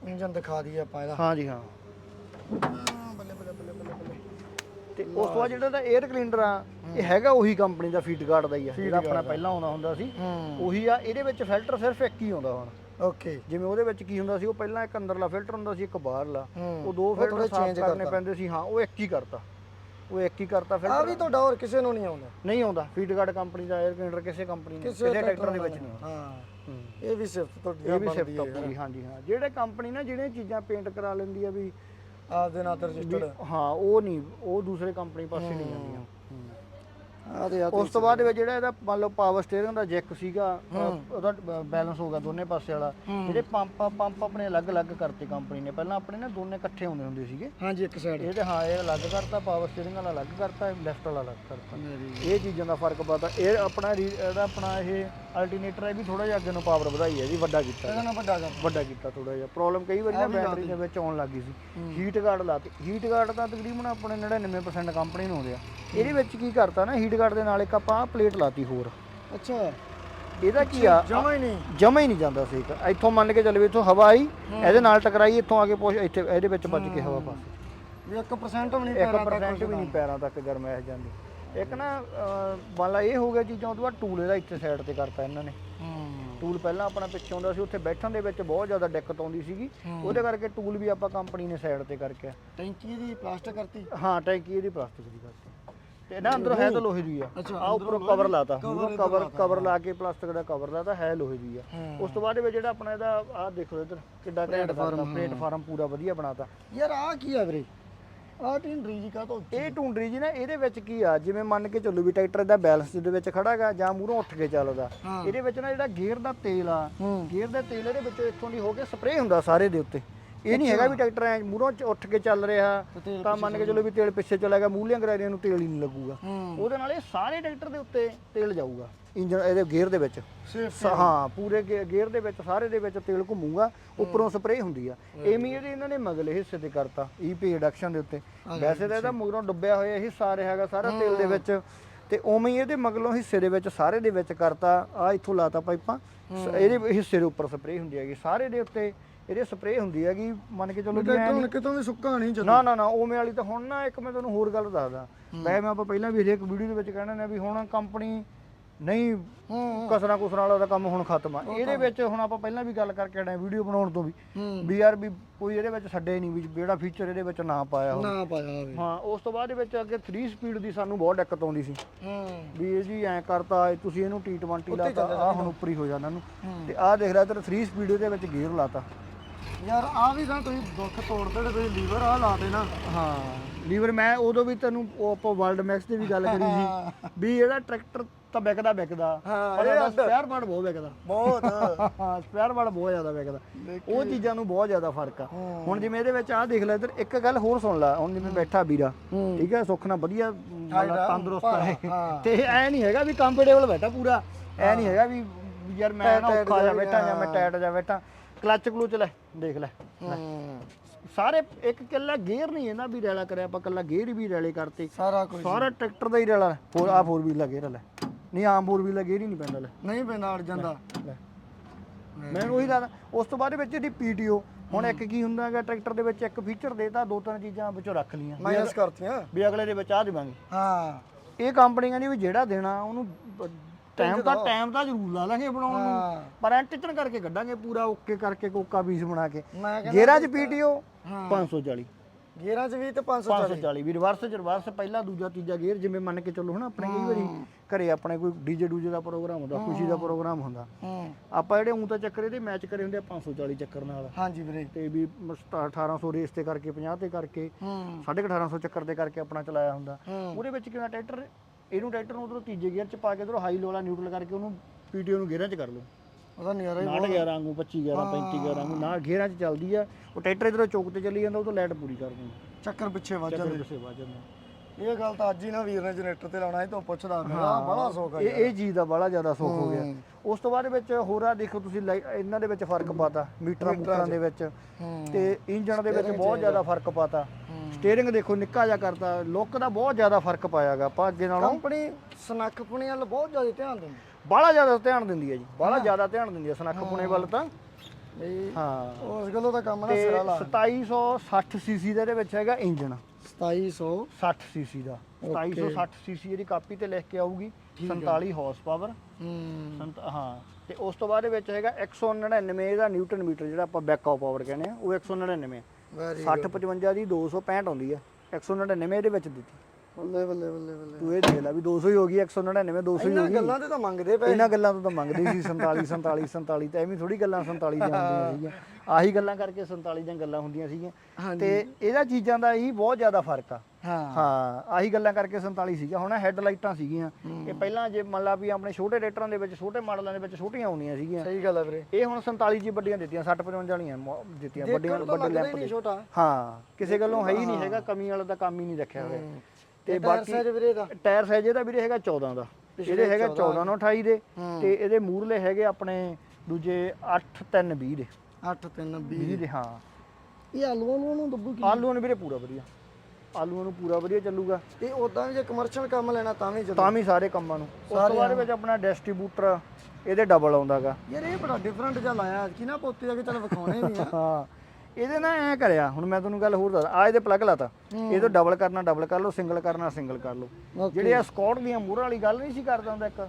Speaker 1: ਇੰਜਨ ਦਿਖਾ ਦਈਏ ਆਪਾਂ ਇਹਦਾ।
Speaker 2: ਹਾਂ ਜੀ ਹਾਂ
Speaker 1: ਬੱਲੇ ਬੱਲੇ ਬੱਲੇ ਬੱਲੇ ਬੱਲੇ
Speaker 2: ਤੇ ਉਸ ਤੋਂ ਬਾਅਦ ਜਿਹੜਾ ਦਾ 에ਅਰ ਕਲੀਨਰ ਆ ਇਹ ਹੈਗਾ ਉਹੀ ਕੰਪਨੀ ਦਾ ਫੀਡ ਗਾਰਡ ਦਾ ਹੀ ਆ ਜਿਹੜਾ ਆਪਣਾ ਪਹਿਲਾਂ ਆਉਂਦਾ ਹੁੰਦਾ ਸੀ ਉਹੀ ਆ ਇਹਦੇ ਵਿੱਚ ਫਿਲਟਰ ਸਿਰਫ ਇੱਕ ਹੀ ਆਉਂਦਾ ਹੁਣ।
Speaker 1: ਓਕੇ
Speaker 2: ਜਿਵੇਂ ਉਹਦੇ ਵਿੱਚ ਕੀ ਹੁੰਦਾ ਸੀ ਉਹ ਪਹਿਲਾਂ ਇੱਕ ਅੰਦਰਲਾ ਫਿਲਟਰ ਹੁੰਦਾ ਸੀ ਇੱਕ ਬਾਹਰਲਾ। ਉਹ ਦੋ ਫਿਲਟਰ ਸਾਫ਼ ਕਰਨੇ। ਪੈਂਦੇ ਸੀ ਹਾਂ ਉਹ ਇੱਕ ਹੀ ਕਰਤਾ। ਉਹ ਇੱਕ ਹੀ ਕਰਤਾ
Speaker 1: ਆ
Speaker 2: ਫਿਲਟਰ
Speaker 1: ਵੀ ਤੁਹਾਡਾ ਹੋਰ ਕਿਸੇ ਨੂੰ ਨਹੀਂ ਆਉਂਦਾ?
Speaker 2: ਨਹੀਂ ਆਉਂਦਾ। ਫੀਡ ਗਾਰਡ ਕੰਪਨੀ ਦਾ 에ਅਰ ਕਲੀਨਰ ਕਿਸੇ ਕੰਪਨੀ ਨੇ ਕਿਸੇ ਟਰੈਕਟਰ ਦੇ ਵਿੱਚ ਨਹੀਂ
Speaker 1: ਹਾਂ। ਇਹ ਵੀ ਸਿਫਤ ਤੁਹਾਡੀ
Speaker 2: ਇਹ ਵੀ
Speaker 1: ਬਣਦੀ
Speaker 2: ਸਿਫਤ
Speaker 1: ਹੈ।
Speaker 2: ਆਪਣੀ ਹਾਂਜੀ ਹਾਂ। ਜਿਹੜੇ ਕੰਪਨੀ ਨਾ ਜਿਹੜੀਆਂ ਚੀਜ਼ਾਂ ਪੇਂਟ ਕਰਾ ਲੈਂਦੀ ਆ ਵੀ
Speaker 1: ਆਪਦੇ ਨਾਲ ਰਜਿਸਟਰਡ
Speaker 2: ਵੀ ਹਾਂ ਉਹ ਨਹੀਂ ਉਹ ਦੂਸਰੇ ਕੰਪਨੀ ਪਾਸੇ ਨਹੀਂ ਜਾਂਦੀਆਂ।
Speaker 1: ਆ ਤੇ ਆ
Speaker 2: ਉਸ ਤੋਂ ਬਾਅਦ ਵਿੱਚ ਜਿਹੜਾ ਇਹਦਾ ਮੰਨ ਲਓ ਪਾਵਰ ਸਟੀਅਰਿੰਗ ਦਾ ਜੈਕ ਸੀਗਾ ਉਹਦਾ ਬੈਲੈਂਸ ਹੋ ਗਿਆ ਦੋਨੇ ਪਾਸੇ ਵਾਲਾ। ਜਿਹੜੇ ਪੰਪ ਆ ਪੰਪ ਆਪਣੇ ਅਲੱਗ-ਅਲੱਗ ਕਰਤੇ ਕੰਪਨੀ ਨੇ। ਪਹਿਲਾਂ ਆਪਣੇ ਨਾ ਦੋਨੇ ਇਕੱਠੇ ਹੁੰਦੇ ਹੁੰਦੇ ਸੀਗੇ।
Speaker 1: ਹਾਂਜੀ ਇੱਕ ਸਾਈਡ
Speaker 2: ਇਹ ਤੇ ਹਾਂ ਇਹ ਅਲੱਗ ਕਰਤਾ ਪਾਵਰ ਸਟੀਅਰਿੰਗ ਵਾਲਾ ਅਲੱਗ ਕਰਤਾ ਲੈਫਟ ਵਾਲਾ ਅਲੱਗ ਕਰਤਾ। ਇਹ ਚੀਜ਼ਾਂ ਦਾ ਫ਼ਰਕ ਪਤਾ। ਇਹ ਆਪਣਾ ਰੀ- ਇਹਦਾ ਆਪਣਾ ਇਹ ਅਲਟਰਨੇਟਰ ਹੈ ਵੀ ਥੋੜਾ ਜਿਹਾ ਅੱਗੇ ਨੂੰ ਪਾਵਰ ਵਧਾਈ ਹੈ ਜੀ ਵੱਡਾ ਕੀਤਾ
Speaker 1: ਇਹਦਾ ਨਾ ਵੱਡਾ ਕਰ।
Speaker 2: ਵੱਡਾ ਕੀਤਾ ਥੋੜਾ ਜਿਹਾ। ਪ੍ਰੋਬਲਮ ਕਈ ਵਾਰੀ ਨਾ ਬੈਟਰੀ ਦੇ ਵਿੱਚ ਆਉਣ ਲੱਗੀ ਸੀ। ਹੀਟ ਗਾਰਡ ਲਾਤੀ ਹੀਟ ਗਾਰਡ ਤਾਂ ਤਕਰੀਬਨ ਆਪਣੇ 99% ਕੰਪਨੀ ਨੂੰ ਆਉਂਦੇ ਆ ਇਹਦੇ ਵਿੱਚ ਕੀ ਕਰਤਾ ਨਾ ਹੀਟ ਗਾਰਡ ਦੇ ਨਾਲ ਇੱਕ ਆਪਾਂ ਪਲੇਟ ਲਾਤੀ ਹੋਰ।
Speaker 1: ਅੱਛਾ।
Speaker 2: ਇਹਦਾ ਕੀ ਆ?
Speaker 1: ਜਮਾ ਹੀ ਨਹੀਂ।
Speaker 2: ਜਮਾ ਹੀ ਨਹੀਂ ਜਾਂਦਾ ਸੀ ਇੱਥੋਂ ਮੰਨ ਕੇ ਚੱਲਵੇ ਇੱਥੋਂ ਹਵਾ ਆਈ ਇਹਦੇ ਨਾਲ ਟਕਰਾਈ ਇੱਥੋਂ ਆ ਕੇ ਪੁਸ਼ ਇੱਥੇ ਇਹਦੇ ਵਿੱਚ ਵੱਜ ਕੇ ਹਵਾ ਪਾਸੇ।
Speaker 1: ਵੀ 1% ਵੀ ਨਹੀਂ ਪੈਰਾਂ ਤੱਕ
Speaker 2: 1% ਵੀ ਨਹੀਂ ਪੈਰਾਂ ਤੱਕ ਗਰਮੈਸ਼ ਜਾਂਦੀ ਇੱਕ ਨਾ ਅਹ, ਮੰਨ ਲਾ ਇਹ ਹੋ ਗਿਆ ਚੀਜ਼ਾਂ ਉਹ ਤੋਂ ਬਾਅਦ ਟੂਲ ਇਹਦਾ ਇੱਥੇ ਸਾਈਡ ਤੇ ਕਰਤਾ ਇਹਨਾਂ ਨੇ।
Speaker 1: ਹੂੰ।
Speaker 2: ਟੂਲ ਪਹਿਲਾਂ ਆਪਣਾ ਪਿੱਛੇ ਆਉਂਦਾ ਸੀ ਉੱਥੇ ਬੈਠਣ ਦੇ ਵਿੱਚ ਬਹੁਤ ਜ਼ਿਆਦਾ ਦਿੱਕਤ ਆਉਂਦੀ ਸੀਗੀ। ਉਹਦੇ ਕਰਕੇ ਟੂਲ ਵੀ ਆਪਾਂ ਕੰਪਨੀ ਨੇ ਸਾਈਡ ਤੇ ਕਰਕੇ
Speaker 1: ਟੈਂਕੀ ਦੀ ਪਲਾਸਟਿਕ ਕਰਤੀ?
Speaker 2: ਹਾਂ ਟੈਂਕੀ ਇਹਦੀ ਪਲਾਸਟਿਕ ਦੀ ਕਰਤੀ। ਤੇ ਨਾ ਅੰਦਰੋਂ ਹੈ ਤਾਂ ਲੋਹੇ ਦੀ ਆ।
Speaker 1: ਅੱਛਾ,
Speaker 2: ਆ ਉੱਪਰੋਂ ਕਵਰ ਲਾਤਾ। ਉਹਨੂੰ ਕਵਰ ਕਵਰ ਲਾ ਕੇ ਪਲਾਸਟਿਕ ਦਾ ਕਵਰ ਲਾਤਾ ਹੈ ਲੋਹੇ ਦੀ ਆ।
Speaker 1: ਹੂੰ।
Speaker 2: ਉਸ ਤੋਂ ਬਾਅਦ ਵਿੱਚ ਜਿਹੜਾ ਆਪਣਾ ਇਹਦਾ ਆਹ ਦੇਖੋ ਇੱਧਰ ਕਿੱਡਾ ਘੈਂਟ ਕਰਤਾ ਪਲੇਟਫਾਰਮ ਪੂਰਾ ਵਧੀਆ ਬਣਾਤਾ।
Speaker 1: ਯਾਰ ਆ ਕੀ ਆ ਵੀਰੇ? ਆ ਟਿੰਡਰੀ ਜੀ ਕਾ ਤੋਂ
Speaker 2: ਇਹ ਟੁੰਡਰੀ ਜੀ ਨਾ ਇਹਦੇ ਵਿੱਚ ਕੀ ਆ ਜਿਵੇਂ ਮੰਨ ਕੇ ਚੱਲੋ ਵੀ ਟਰੈਕਟਰ ਦਾ ਬੈਲੈਂਸ ਦੇ ਵਿੱਚ ਖੜਾਗਾ ਜਾਂ ਮੂਹਰੋਂ ਉੱਠ ਕੇ ਚੱਲਦਾ
Speaker 1: ਹਾਂ।
Speaker 2: ਇਹਦੇ ਵਿੱਚ ਨਾ ਜਿਹੜਾ ਗੇਅਰ ਦਾ ਤੇਲ ਆ
Speaker 1: ਹੂੰ।
Speaker 2: ਗੇਅਰ ਦਾ ਤੇਲ ਇਹਦੇ ਵਿੱਚੋਂ ਇੱਥੋਂ ਦੀ ਹੋ ਕੇ ਸਪਰੇਅ ਹੁੰਦਾ ਸਾਰੇ ਦੇ ਉੱਤੇ ਇਹ ਨਹੀਂ ਹੈਗਾ ਵੀ ਟਰੈਕਟਰ ਐ ਮੂਹਰੋਂ ਚ ਉੱਠ ਕੇ ਚੱਲ ਰਿਹਾ
Speaker 1: ਤੇ
Speaker 2: ਮੰਨ ਕੇ ਚੱਲੋ ਵੀ ਤੇਲ ਪਿੱਛੇ ਚਲਾ ਗਿਆ ਮੂਹਲੀਆਂ ਗਰਾਰੀਆਂ ਨੂੰ ਤੇਲ ਹੀ ਨਹੀਂ ਲੱਗੂਗਾ। ਉਹਦੇ ਨਾਲ ਇਹ ਸਾਰੇ ਟਰੈਕਟਰ ਦੇ ਉੱਤੇ ਤੇਲ ਜਾਊਗਾ। ਇੰਜਨ ਇਹਦੇ ਗੇਅਰ ਦੇ ਵਿੱਚ। ਹਾਂ ਪੂਰੇ ਗੇਅਰ ਦੇ ਵਿੱਚ ਸਾਰੇ ਦੇ ਵਿੱਚ ਤੇਲ ਘੁੰਮੂਗਾ ਉੱਪਰੋਂ ਸਪਰੇਅ ਹੁੰਦੀ ਆ। ਐਵੇਂ ਇਹਦੇ ਇਹਨਾਂ ਨੇ ਮਗਲੇ ਹਿੱਸੇ ਤੇ ਕਰਤਾ ਈਪੀ ਰਿਡਕਸ਼ਨ ਦੇ ਉੱਤੇ। ਵੈਸੇ ਤਾਂ ਇਹਦਾ ਮਗਰੋਂ ਡੁੱਬਿਆ ਹੋਇਆ ਹਿੱਸਾ ਰਿਹਾ ਹੈਗਾ ਸਾਰਾ ਤੇਲ ਦੇ ਵਿੱਚ। ਤੇ ਉਵੇਂ ਹੀ ਇਹਦੇ ਮਗਲੋਂ ਹਿੱਸੇ ਦੇ ਵਿੱਚ ਸਾਰੇ ਦੇ ਵਿੱਚ ਕਰਤਾ ਆ ਇੱਥੋਂ ਲਾਤਾ ਪਾਈਪਾਂ। ਇਹਦੇ ਹਿੱਸੇ ਦੇ ਉੱਪਰ ਸਪਰੇਅ ਹੁੰਦੀ ਹੈਗੀ ਸਾਰੇ ਦੇ ਉੱਤੇ ਇਹਦੇ ਸਪਰੇਅ ਹੁੰਦੀ ਹੈਗੀ ਮੰਨ ਕੇ ਚੱਲੋ ਐਂ
Speaker 1: ਹੁਣ ਕਿਤੋਂ ਵੀ ਸੁੱਕਾ ਨਹੀਂ ਜਦੋਂ
Speaker 2: ਨਾ ਨਾ ਨਾ ਉਵੇਂ ਵਾਲੀ ਤਾਂ ਹੁਣ ਨਾ ਇੱਕ ਮੈਂ ਤੁਹਾਨੂੰ ਹੋਰ ਗੱਲ ਦੱਸਦਾ। ਵੈਸੇ ਮੈਂ ਆਪਾਂ ਪਹਿਲਾਂ ਵੀ ਹਰੇਕ ਵੀਡੀਓ ਦੇ ਵਿੱਚ ਕਹਿਣਾ ਨੇ ਵੀ ਹੁਣ ਕੰਪਨੀ ਨਹੀਂ ਕਸਰਾ ਕੁਸਰਾ ਵਾਲਾ ਦਾ ਕੰਮ ਹੁਣ ਖਤਮ ਆ। ਇਹਦੇ ਵਿੱਚ ਹੁਣ ਆਪਾਂ ਪਹਿਲਾਂ ਵੀ ਗੱਲ ਕਰਕੇ ਆਏ ਵੀਡੀਓ ਬਣਾਉਣ ਤੋਂ ਵੀ। ਵੀ ਯਾਰ ਵੀ ਕੋਈ ਇਹਦੇ ਵਿੱਚ ਛੱਡੇ ਨਹੀਂ ਵੀ ਜਿਹੜਾ ਫੀਚਰ ਇਹਦੇ ਵਿੱਚ ਨਾ ਪਾਇਆ ਹੋਵੇ।
Speaker 1: ਨਾ ਪਾਇਆ ਹੋਵੇ।
Speaker 2: ਹਾਂ ਉਸ ਤੋਂ ਬਾਅਦ ਦੇ ਵਿੱਚ ਅੱਗੇ 3 ਸਪੀਡ ਦੀ ਸਾਨੂੰ ਬਹੁਤ ਦਿੱਕਤ ਆਉਂਦੀ ਸੀ।
Speaker 1: ਹੂੰ।
Speaker 2: ਵੀ ਇਹ ਜੀ ਐ ਕਰਤਾ ਤੁਸੀਂ ਇਹਨੂੰ T20 ਲਾਤਾ ਆ ਹੁਣ ਉੱਪਰ ਹੀ ਹੋ ਇਹਨੂੰ।
Speaker 1: ਹੂੰ।
Speaker 2: ਤੇ ਆਹ ਦੇਖ ਲੈ ਤੇਰਾ 3 ਸਪੀਡ ਦੇ ਵਿੱਚ ਗੇਅਰ ਲਾਤਾ।
Speaker 1: ਯਾਰ ਆ ਵੀ ਤਾਂ ਤੁਸੀਂ ਦੁੱਖ ਤੋੜਦੇ ਤੇ ਤੁਸੀਂ ਲੀਵਰ ਆ ਲਾ ਦੇਣਾ।
Speaker 2: ਹਾਂ ਲੀਵਰ ਮੈਂ ਉਦੋਂ ਵੀ ਤੈਨੂੰ ਉਹ ਆਪਾਂ ਵਰਲਡ ਮੈਕਸ ਦੀ ਵੀ ਗੱਲ ਕਰੀ ਸੀ [LAUGHS] ਵੀ ਇਹਦਾ ਟਰੈਕਟਰ ਤਾਂ ਵਿਕਦਾ ਵਿਕਦਾ।
Speaker 1: ਹਾਂ,
Speaker 2: ਪਰ
Speaker 1: ਇਹ
Speaker 2: ਇਹਦਾ। ਸਪੇਅਰ ਪਾਰਟ ਬਹੁਤ ਵਿਕਦਾ।
Speaker 1: ਬਹੁਤ।
Speaker 2: ਹਾਂ ਸਪੇਅਰ ਪਾਰਟ ਬਹੁਤ ਜ਼ਿਆਦਾ ਵਿਕਦਾ। ਉਹ ਚੀਜ਼ਾਂ ਨੂੰ ਬਹੁਤ ਜ਼ਿਆਦਾ ਫ਼ਰਕ ਆ। ਹੁਣ ਜਿਵੇਂ ਇਹਦੇ ਵਿੱਚ ਆਹ ਦੇਖ ਲੈ ਇੱਧਰ ਇੱਕ ਗੱਲ ਹੋਰ ਸੁਣ ਲੈ ਹੁਣ ਜਿਵੇਂ ਬੈਠਾ ਵੀਰਾ। ਠੀਕ ਹੈ ਸੁੱਖ ਨਾਲ ਵਧੀਆ ਤੰਦਰੁਸਤ ਹੈ। ਤੇ ਐ ਨਹੀਂ ਹੈਗਾ ਵੀ ਕੰਫਰਟੇਬਲ ਬੈਠਾ ਪੂਰਾ। ਐ ਨਹੀਂ ਹੈਗਾ ਵੀ ਯਾਰ ਮੈਂ ਨਾ ਔਖਾ ਜਾ ਬੈਠਾ ਜਾਂ ਮੈਂ
Speaker 1: ਹਾਂ।
Speaker 2: ਟਾਈਟ ਜਾ ਬੈਠਾ। ਕਲੱਚ ਕਲੂਚ ਲੈ ਦੇਖ ਲੈ
Speaker 1: ਹੂੰ।
Speaker 2: ਸਾਰੇ ਇੱਕ ਕੱਲਾ ਗੇਅਰ ਨਹੀਂ ਇਹਨਾਂ ਵੀ ਰੈਲਾ ਕਰਿਆ ਆਪਾਂ ਕੱਲਾ ਗੇਅਰ ਵੀ ਰੈਲੇ ਕਰਤੇ।
Speaker 1: ਸਾਰਾ ਕੁਝ
Speaker 2: ਸਾਰਾ ਟਰੈਕਟਰ ਦਾ ਹੀ ਰੈਲਾ ਹੋਰ ਆ ਫੋਰ ਵੀਲ ਗੇਅਰ ਲੈ। ਨਹੀਂ ਆਮ ਫੋਰ ਵੀਲ ਗੇਅਰ ਹੀ ਨਹੀਂ ਪੈਂਦਾ ਲੈ।
Speaker 1: ਨਹੀਂ ਪੈਂਦਾ ਅੜ ਜਾਂਦਾ।
Speaker 2: ਲੈ ਮੈਂ ਉਹੀ ਦੱਸਦਾ ਉਸ ਤੋਂ ਬਾਅਦ ਵਿੱਚ ਇਹਦੀ ਪੀਟੀਓ ਹੁਣ ਇੱਕ ਕੀ ਹੁੰਦਾ ਹੈਗਾ ਟਰੈਕਟਰ ਦੇ ਵਿੱਚ ਇੱਕ ਫੀਚਰ ਦੇਤਾ ਦੋ ਤਿੰਨ ਚੀਜ਼ਾਂ ਵਿੱਚੋਂ ਰੱਖ ਲੀਆਂ ਵੀ
Speaker 1: ਮਾਈਨਸ ਕਰਤੀਆਂ।
Speaker 2: ਵੀ ਅਗਲੇ ਦੇ ਵਿੱਚ ਆ ਦੇਵਾਂਗੇ।
Speaker 1: ਹਾਂ।
Speaker 2: ਇਹ ਕੰਪਨੀ ਕਹਿੰਦੀ ਵੀ ਜਿਹੜਾ ਦੇਣਾ ਉਹਨੂੰ ਟਾਈਮ ਤਾਂ ਟਾਈਮ ਤਾਂ ਜ਼ਰੂਰ ਲਾ ਲਾਂਗੇ ਬਣਾਉਣ ਨੂੰ। ਪਰ ਐਂਟੀਚਨ ਕਰਕੇ ਕੱਢਾਂਗੇ ਪੂਰਾ ਓਕੇ ਕਰਕੇ ਕੋਕਾ ਪੀਸ ਬਣਾ ਕੇ। ਗੇਅਰਾਂ 'ਚ ਪੀਟੀਓ
Speaker 1: ਹਾਂ।
Speaker 2: 540
Speaker 1: ਗੇਅਰਾਂ 'ਚ ਵੀ ਤੇ 540
Speaker 2: 540 ਵੀ ਰਿਵਰਸ ਚ ਰਿਵਰਸ ਪਹਿਲਾ ਦੂਜਾ ਤੀਜਾ ਗੇਅਰ ਜਿਵੇਂ ਮੰਨ ਕੇ ਚੱਲੋ ਹਨਾ ਆਪਣੇ ਕਈ ਵਾਰੀ ਘਰੇ ਆਪਣੇ ਕੋਈ ਡੀਜੇ ਡੂਜੇ ਦਾ ਪ੍ਰੋਗਰਾਮ ਹੁੰਦਾ ਖੁਸ਼ੀ ਦਾ ਪ੍ਰੋਗਰਾਮ ਹੁੰਦਾ।
Speaker 1: ਹੂੰ।
Speaker 2: ਆਪਾਂ ਜਿਹੜੇ ਉਂ ਤਾਂ ਚੱਕਰ ਇਹਦੇ ਮੈਚ ਕਰੇ ਹੁੰਦੇ ਆ 540 ਚੱਕਰ ਨਾਲ।
Speaker 1: ਹਾਂਜੀ ਵੀਰੇ।
Speaker 2: ਤੇ ਵੀ ਮ- ਸਤਾ- 1800 ਰੇਸ ਤੇ ਕਰਕੇ 50 ਤੇ ਕਰਕੇ
Speaker 1: ਹੂੰ।
Speaker 2: 1850 ਚੱਕਰ ਦੇ ਕਰਕੇ ਆਪਣਾ ਚਲਾਇਆ ਹੁੰਦਾ। ਉਹਦੇ ਵਿੱਚ ਕਿਵੇਂ ਟਰੈਕਟਰ ਇਹਨੂੰ ਟਰੈਕਟਰ ਨੂੰ ਉਧਰੋਂ ਤੀਜੇ ਗੇਅਰ ਚ ਪਾ ਕੇ ਉਧਰੋਂ ਹਾਈ ਲੋਲਾ ਨਿਊਟਰਲ ਕਰਕੇ ਉਹਨੂੰ ਪੀਟੀਓ ਨੂੰ ਗੇਅਰਾਂ ਚ ਕਰ ਲਓ।
Speaker 1: ਉਹਦਾ ਨਜ਼ਾਰਾ ਹੀ
Speaker 2: 9 11 ਵਾਂਗੂ 25 11 35 11 ਵਾਂਗੂ ਨਾ ਗੇਅਰਾਂ ਚ ਚੱਲਦੀ ਆ। ਉਹ ਟਰੈਕਟਰ ਇਧਰੋਂ ਚੌਕ ਤੇ ਚੱਲੀ ਜਾਂਦਾ ਉਹ ਤੋਂ ਲਾਈਟ ਪੂਰੀ ਕਰ ਦਿੰਦਾ।
Speaker 1: ਚੱਕਰ ਪਿੱਛੇ ਵੱਜ
Speaker 2: ਚੱਕਰ
Speaker 1: ਜਾਂਦੇ।
Speaker 2: ਪਿੱਛੇ ਵੱਜ ਜਾਂਦਾ।
Speaker 1: ਇਹ ਗੱਲ ਤਾਂ ਅੱਜ ਹੀ ਨਾ ਵੀਰ ਨੇ ਜਨਰੇਟਰ ਤੇ ਲਾਉਣਾ ਸੀ ਤੋਂ ਪੁੱਛਦਾ ਮੇਰਾ ਬੜਾ ਸੌਖ ਆ
Speaker 2: ਇਹ ਇਹ ਚੀਜ਼ ਦਾ ਬੜਾ ਜ਼ਿਆਦਾ ਸੁੱਖ ਹੋ ਗਿਆ। ਉਸ ਤੋਂ ਬਾਅਦ ਵਿੱਚ ਹੋਰ ਆ ਦੇਖੋ ਤੁਸੀਂ ਲਾਈ- ਇਹਨਾਂ ਦੇ ਵਿੱਚ ਫ਼ਰਕ ਪਾਤਾ ਮੀਟਰਾਂ ਮੂਟਰਾਂ ਦੇ ਵਿੱਚ। ਤੇ ਇੰਜਣ ਦੇ ਵਿੱਚ ਬਹੁਤ ਜ਼ਿਆਦਾ ਫ਼ਰਕ ਪਾਤਾ। ਸਟੀਅਰਿੰਗ ਦੇਖੋ ਨਿੱਕਾ ਜਿਹਾ ਕਰਤਾ। ਲੁੱਕ ਦਾ ਬਹੁਤ ਜ਼ਿਆਦਾ ਫ਼ਰਕ ਪਾਇਆਗਾ ਆਪਾਂ ਅੱਗੇ ਨਾਲੋਂ।
Speaker 1: ਕੰਪਨੀ ਸਨੱਖ ਪੁਣੇ ਵੱਲ ਬਹੁਤ ਜ਼ਿਆਦਾ ਧਿਆਨ ਦਿੰਦੀ।
Speaker 2: ਬੜਾ ਜ਼ਿਆਦਾ ਧਿਆਨ ਦਿੰਦੀ ਹੈ ਜੀ। ਬੜਾ ਜ਼ਿਆਦਾ ਧਿਆਨ ਦਿੰਦੀ ਹੈ ਸਨੱਖ ਪੁਣੇ ਵੱਲ ਤਾਂ। ਹਾਂ।
Speaker 1: ਉਸ ਗੱਲੋਂ ਤਾਂ ਕੰਮ ਨਾ
Speaker 2: ਤੇ
Speaker 1: ਸਿਰਾ ਲਾ।
Speaker 2: 2760 ਸੀਸੀ ਦਾ ਇਹਦੇ ਵਿੱਚ ਹੈਗਾ ਇੰਜਣ।
Speaker 1: 2700
Speaker 2: 60 ਸੀਸੀ ਦਾ। 2760 ਸੀਸੀ ਇਹਦੀ ਕਾਪੀ ਤੇ ਲਿਖ ਕੇ ਆਊਗੀ 47 ਹਾਰਸ ਪਾਵਰ
Speaker 1: ਹੂੰ।
Speaker 2: ਹਾਂ। ਤੇ ਉਸ ਤੋਂ ਬਾਅਦ ਦੇ ਵਿੱਚ ਹੈਗਾ 199 ਦਾ ਨਿਊਟਨ ਮੀਟਰ ਜਿਹੜਾ ਆਪਾਂ ਬੈਕਅਪ ਪਾਵਰ ਕਹਿੰਦੇ ਆ ਉਹ 199
Speaker 1: ਵੈਰੀ
Speaker 2: 60 55 ਦੀ 265 ਆਉਂਦੀ ਆ। 199 ਇਹਦੇ ਵਿੱਚ ਦਿੱਤੀ।
Speaker 1: ਬੱਲੇ ਬੱਲੇ ਬੱਲੇ ਬੱਲੇ।
Speaker 2: ਤੂੰ ਇਹ ਦੇਖ ਲੈ ਵੀ 200 ਹੀ ਹੋ ਗਈ 199 200 ਹੀ ਹੋ
Speaker 1: ਇਹਨਾਂ
Speaker 2: ਗਈ।
Speaker 1: ਗੱਲਾਂ ਤੇ ਤਾਂ ਮੰਗਦੇ ਪਏ।
Speaker 2: ਇਹਨਾਂ ਗੱਲਾਂ ਤੋਂ ਤਾਂ ਮੰਗਦੇ ਸੀ 47 47 47 ਤਾਂ ਐਵੇਂ ਥੋੜੀ ਗੱਲਾਂ 47 ਦੀਆਂ ਹੁੰਦੀਆਂ ਸੀਗੀਆਂ। ਆਹੀ ਗੱਲਾਂ ਕਰਕੇ 47 ਦੀਆਂ ਗੱਲਾਂ ਹੁੰਦੀਆਂ ਸੀਗੀਆਂ। ਤੇ ਇਹਦਾ ਚੀਜ਼ਾਂ ਦਾ ਹੀ ਬਹੁਤ ਜ਼ਿਆਦਾ ਫ਼ਰਕ ਆ।
Speaker 1: ਹਾਂ।
Speaker 2: ਹਾਂ ਆਹੀ ਗੱਲਾਂ ਕਰਕੇ 47 ਸੀਗਾ ਹੁਣ ਹੈੱਡ ਲਾਈਟਾਂ ਸੀਗੀਆਂ। ਇਹ ਪਹਿਲਾਂ ਜੇ ਮੰਨ ਲਾ ਵੀ ਆਪਣੇ ਛੋਟੇ ਰੇਟਰਾਂ ਦੇ ਵਿੱਚ ਛੋਟੇ ਮਾਡਲਾਂ ਦੇ ਵਿੱਚ ਛੋਟੀਆਂ ਆਉਂਦੀਆਂ ਸੀਗੀਆਂ।
Speaker 1: ਸਹੀ ਗੱਲ ਹੈ ਵੀਰੇ।
Speaker 2: ਇਹ ਹੁਣ 47 ਜੀ ਵੱਡੀਆਂ ਦਿੱਤੀਆਂ 60 55 ਵਾਲੀਆਂ ਦਿੱਤੀਆਂ ਵੱਡੀਆਂ ਵੱਡੇ ਲੈਂਪ
Speaker 1: ਨਹੀਂ
Speaker 2: ਦੇ।
Speaker 1: ਛੋਟਾ।
Speaker 2: ਹਾਂ ਕਿਸੇ ਗੱਲੋਂ ਹੈ ਹੀ ਨਹੀਂ ਹੈਗਾ ਕਮੀ ਵਾਲਾ ਤਾਂ ਕੰਮ ਹੀ ਨਹੀਂ ਰੱਖਿਆ ਹੋਇਆ।
Speaker 1: ਤੇ ਬਾਕੀ ਵੀਰੇ ਦਾ
Speaker 2: ਟਾਇਰ ਸਾਈਜ਼ ਇਹਦਾ ਵੀਰੇ ਹੈਗਾ 14 ਦਾ। ਇਹਦੇ ਹੈਗਾ 14 ਨੂੰ 28 ਦੇ। ਤੇ ਇਹਦੇ ਮੂਰਲੇ ਹੈਗੇ ਆਪਣੇ ਦੂਜੇ 8 3 20 ਦੇ।
Speaker 1: 8 3 20
Speaker 2: 20 ਦੇ ਹਾਂ।
Speaker 1: ਇਹ ਆਲੂਆਂ ਨੂੰ ਦੱਬੂ ਕੀ?
Speaker 2: ਆਲੂਆਂ ਨੂੰ ਵੀਰੇ ਪੂਰਾ ਵਧੀਆ। ਆਲੂਆਂ ਨੂੰ ਪੂਰਾ ਵਧੀਆ ਚੱਲੂਗਾ।
Speaker 1: ਇਹ ਉਦਾਂ ਵੀ ਜੇ ਕਮਰਸ਼ੀਅਲ ਕੰਮ ਲੈਣਾ ਤਾਂ ਵੀ ਚੱਲੂ।
Speaker 2: ਤਾਂ ਵੀ ਸਾਰੇ ਕੰਮਾਂ ਨੂੰ। ਉਸ ਤੋਂ ਬਾਅਦ ਵਿੱਚ ਆਪਣਾ ਡਿਸਟ੍ਰੀਬਿਊਟਰ ਇਹਦੇ ਡਬਲ ਆਉਂਦਾਗਾ।
Speaker 1: ਯਾਰ ਇਹ ਬੜਾ ਡਿਫਰੈਂਟ ਜਿਹਾ ਲਾਇਆ ਕਿ ਨਾ ਪੋਤੇ ਆ ਕੇ ਚੱਲ ਵਿਖਾਉਣੇ ਵੀ ਆ। [LAUGHS]
Speaker 2: ਹਾਂ ਇਹਦੇ ਨਾਲ ਐ ਕਰਿਆ ਹੁਣ ਮੈਂ ਤੁਹਾਨੂੰ ਗੱਲ ਹੋਰ ਦੱਸ ਆ ਇਹਦੇ ਪਲੱਗ ਲਾਤਾ। ਇਹ ਤੋਂ ਡਬਲ ਕਰਨਾ ਡਬਲ ਕਰ ਲਓ ਸਿੰਗਲ ਕਰਨਾ ਸਿੰਗਲ ਕਰ ਲਓ. ਜਿਹੜੇ ਆ ਸਕਾਟ ਦੀਆਂ ਮੂਹਰਾਂ ਵਾਲੀ ਗੱਲ ਨਹੀਂ ਸੀ ਕਰਦਾ ਹੁੰਦਾ ਇੱਕ। ਆ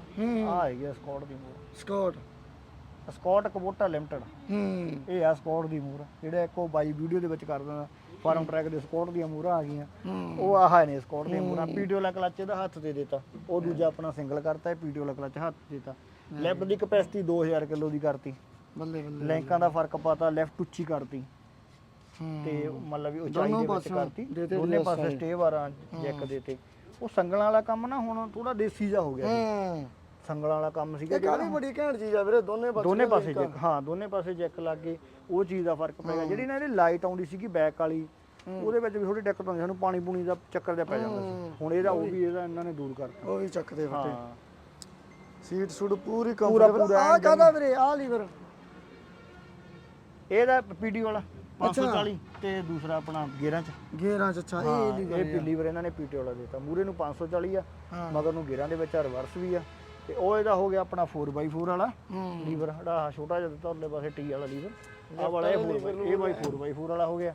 Speaker 2: ਹੈਗੀ ਆ ਸਕਾਟ ਦੀ ਮੂਹਰ।
Speaker 1: ਸਕਾਟ
Speaker 2: ਸਕਾਟ ਕਬੋਟਾ ਲਿਮਟਿਡ
Speaker 1: ਹੂੰ।
Speaker 2: ਇਹ ਆ ਸਕਾਟ ਦੀ ਮੂਹਰ ਜਿਹੜਾ ਇੱਕ ਉਹ ਬਾਈ ਵੀਡੀਓ ਦੇ ਵਿੱਚ ਕਰ ਦਿੰਦਾ ਫਾਰਮ ਟਰੈਕ ਦੇ ਸਕਾਟ ਦੀਆਂ ਮੂਹਰਾਂ ਆ ਗਈਆਂ। ਉਹ ਆਹ ਨੇ ਸਕਾਟ ਦੀਆਂ ਮੂਹਰਾਂ। ਪੀਡੀਓ ਵਾਲਾ ਕਲੱਚ ਇਹਦਾ ਹੱਥ ਤੇ ਦਿੱਤਾ। ਉਹ ਦੂਜਾ ਆਪਣਾ ਸਿੰਗਲ ਕਰਤਾ ਪੀਡੀਓ ਵਾਲਾ ਕਲੱਚ ਹੱਥ ਦਿੱਤਾ। ਲੈਫਟ ਦੀ ਕਪੈਸਿਟੀ 2000 ਕਿਲੋ ਦੀ ਕਰਤੀ।
Speaker 1: ਬੱਲੇ ਬੱਲੇ।
Speaker 2: ਲੈਂਕਾਂ ਦਾ ਫ਼ਰਕ ਪਾਤਾ ਲੈਫਟ ਉੱਚੀ ਕਰਤੀ। ਤੇ ਮਤਲਬ ਵੀ ਉਚਾਈ ਦੇ ਵਿੱਚ ਕਰਤੀ। ਦੋਨੇ ਪਾਸੇ। ਸਟੇ ਵਾਰਾਂ ਜੈਕ ਦੇਤੇ ਉਹ ਸੰਗਲਾਂ ਵਾਲਾ ਕੰਮ ਨਾ ਹੁਣ ਥੋੜਾ ਦੇਸੀ ਜਿਹਾ ਹੋ ਗਿਆ ਜੀ।
Speaker 1: ਹੂੰ।
Speaker 2: ਸੰਗਲਾਂ ਵਾਲਾ ਕੰਮ ਸੀਗਾ
Speaker 1: ਇਹ ਕਾਲੀ ਬੜੀ ਘੈਂਟ ਚੀਜ਼ ਆ ਵੀਰੇ ਦੋਨੇ ਪਾਸੇ
Speaker 2: ਦੋਨੇ ਪਾਸੇ ਜੈਕ ਹਾਂ ਦੋਨੇ ਪਾਸੇ ਜੈਕ ਲੱਗ ਗਏ ਉਹ ਚੀਜ਼ ਦਾ ਫ਼ਰਕ ਪੈ ਗਿਆ। ਜਿਹੜੀ ਨਾ ਇਹਦੀ ਲਾਈਟ ਆਉਂਦੀ ਸੀਗੀ ਬੈਕ ਵਾਲੀ ਉਹਦੇ ਵਿੱਚ ਵੀ ਥੋੜੀ ਦਿੱਕਤ ਆਉਂਦੀ ਸਾਨੂੰ ਪਾਣੀ ਪੂਣੀ ਦਾ ਚੱਕਰ ਜਿਹਾ ਪੈ ਜਾਂਦਾ ਸੀ। ਹੁਣ ਇਹਦਾ ਉਹ ਵੀ ਇਹਦਾ ਇਹਨਾਂ ਨੇ ਦੂਰ ਕਰਤਾ
Speaker 1: ਉਹ ਵੀ ਚੱਕਦੇ ਫੱਟੇ ਸੀਟ ਸੂਟ ਪੂਰੀ ਕੰਫਰਟੇਬਲ
Speaker 2: ਪੂਰਾ
Speaker 1: ਆ ਕਾਦਾ ਵੀਰੇ? ਆ ਲੀਵਰ
Speaker 2: ਇਹਦਾ ਪੀਡੀ ਵਾਲਾ 540 ਤੇ ਦੂਸਰਾ ਆਪਣਾ ਗੇਅਰਾਂ ਚ।
Speaker 1: ਗੇਰਾਂ ਚ ਅੱਛਾ ਇਹ ਲੀਵਰ
Speaker 2: ਇਹ ਲੀਵਰ ਇਹਨਾਂ ਨੇ ਪੀਟੀ ਵਾਲਾ ਦਿੱਤਾ। ਮੂਰੇ ਨੂੰ 540 ਆ। ਮਗਰ ਨੂੰ ਗੇਅਰਾਂ ਦੇ ਵਿੱਚ ਰਿਵਰਸ ਵੀ ਆ। ਤੇ ਉਹ ਇਹਦਾ ਹੋ ਗਿਆ ਆਪਣਾ 4x4 ਵਾਲਾ ਲੀਵਰ ਜਿਹੜਾ ਛੋਟਾ ਜਿਹਾ ਦਿੱਤਾ ਉਹਦੇ ਪਾਸੇ ਟੀ ਵਾਲਾ ਲੀਵਰ। ਆਹ ਵਾਲਾ ਇਹ 4x ਇਹ ਬਾਈ 4x4 ਵਾਲਾ ਹੋ ਗਿਆ।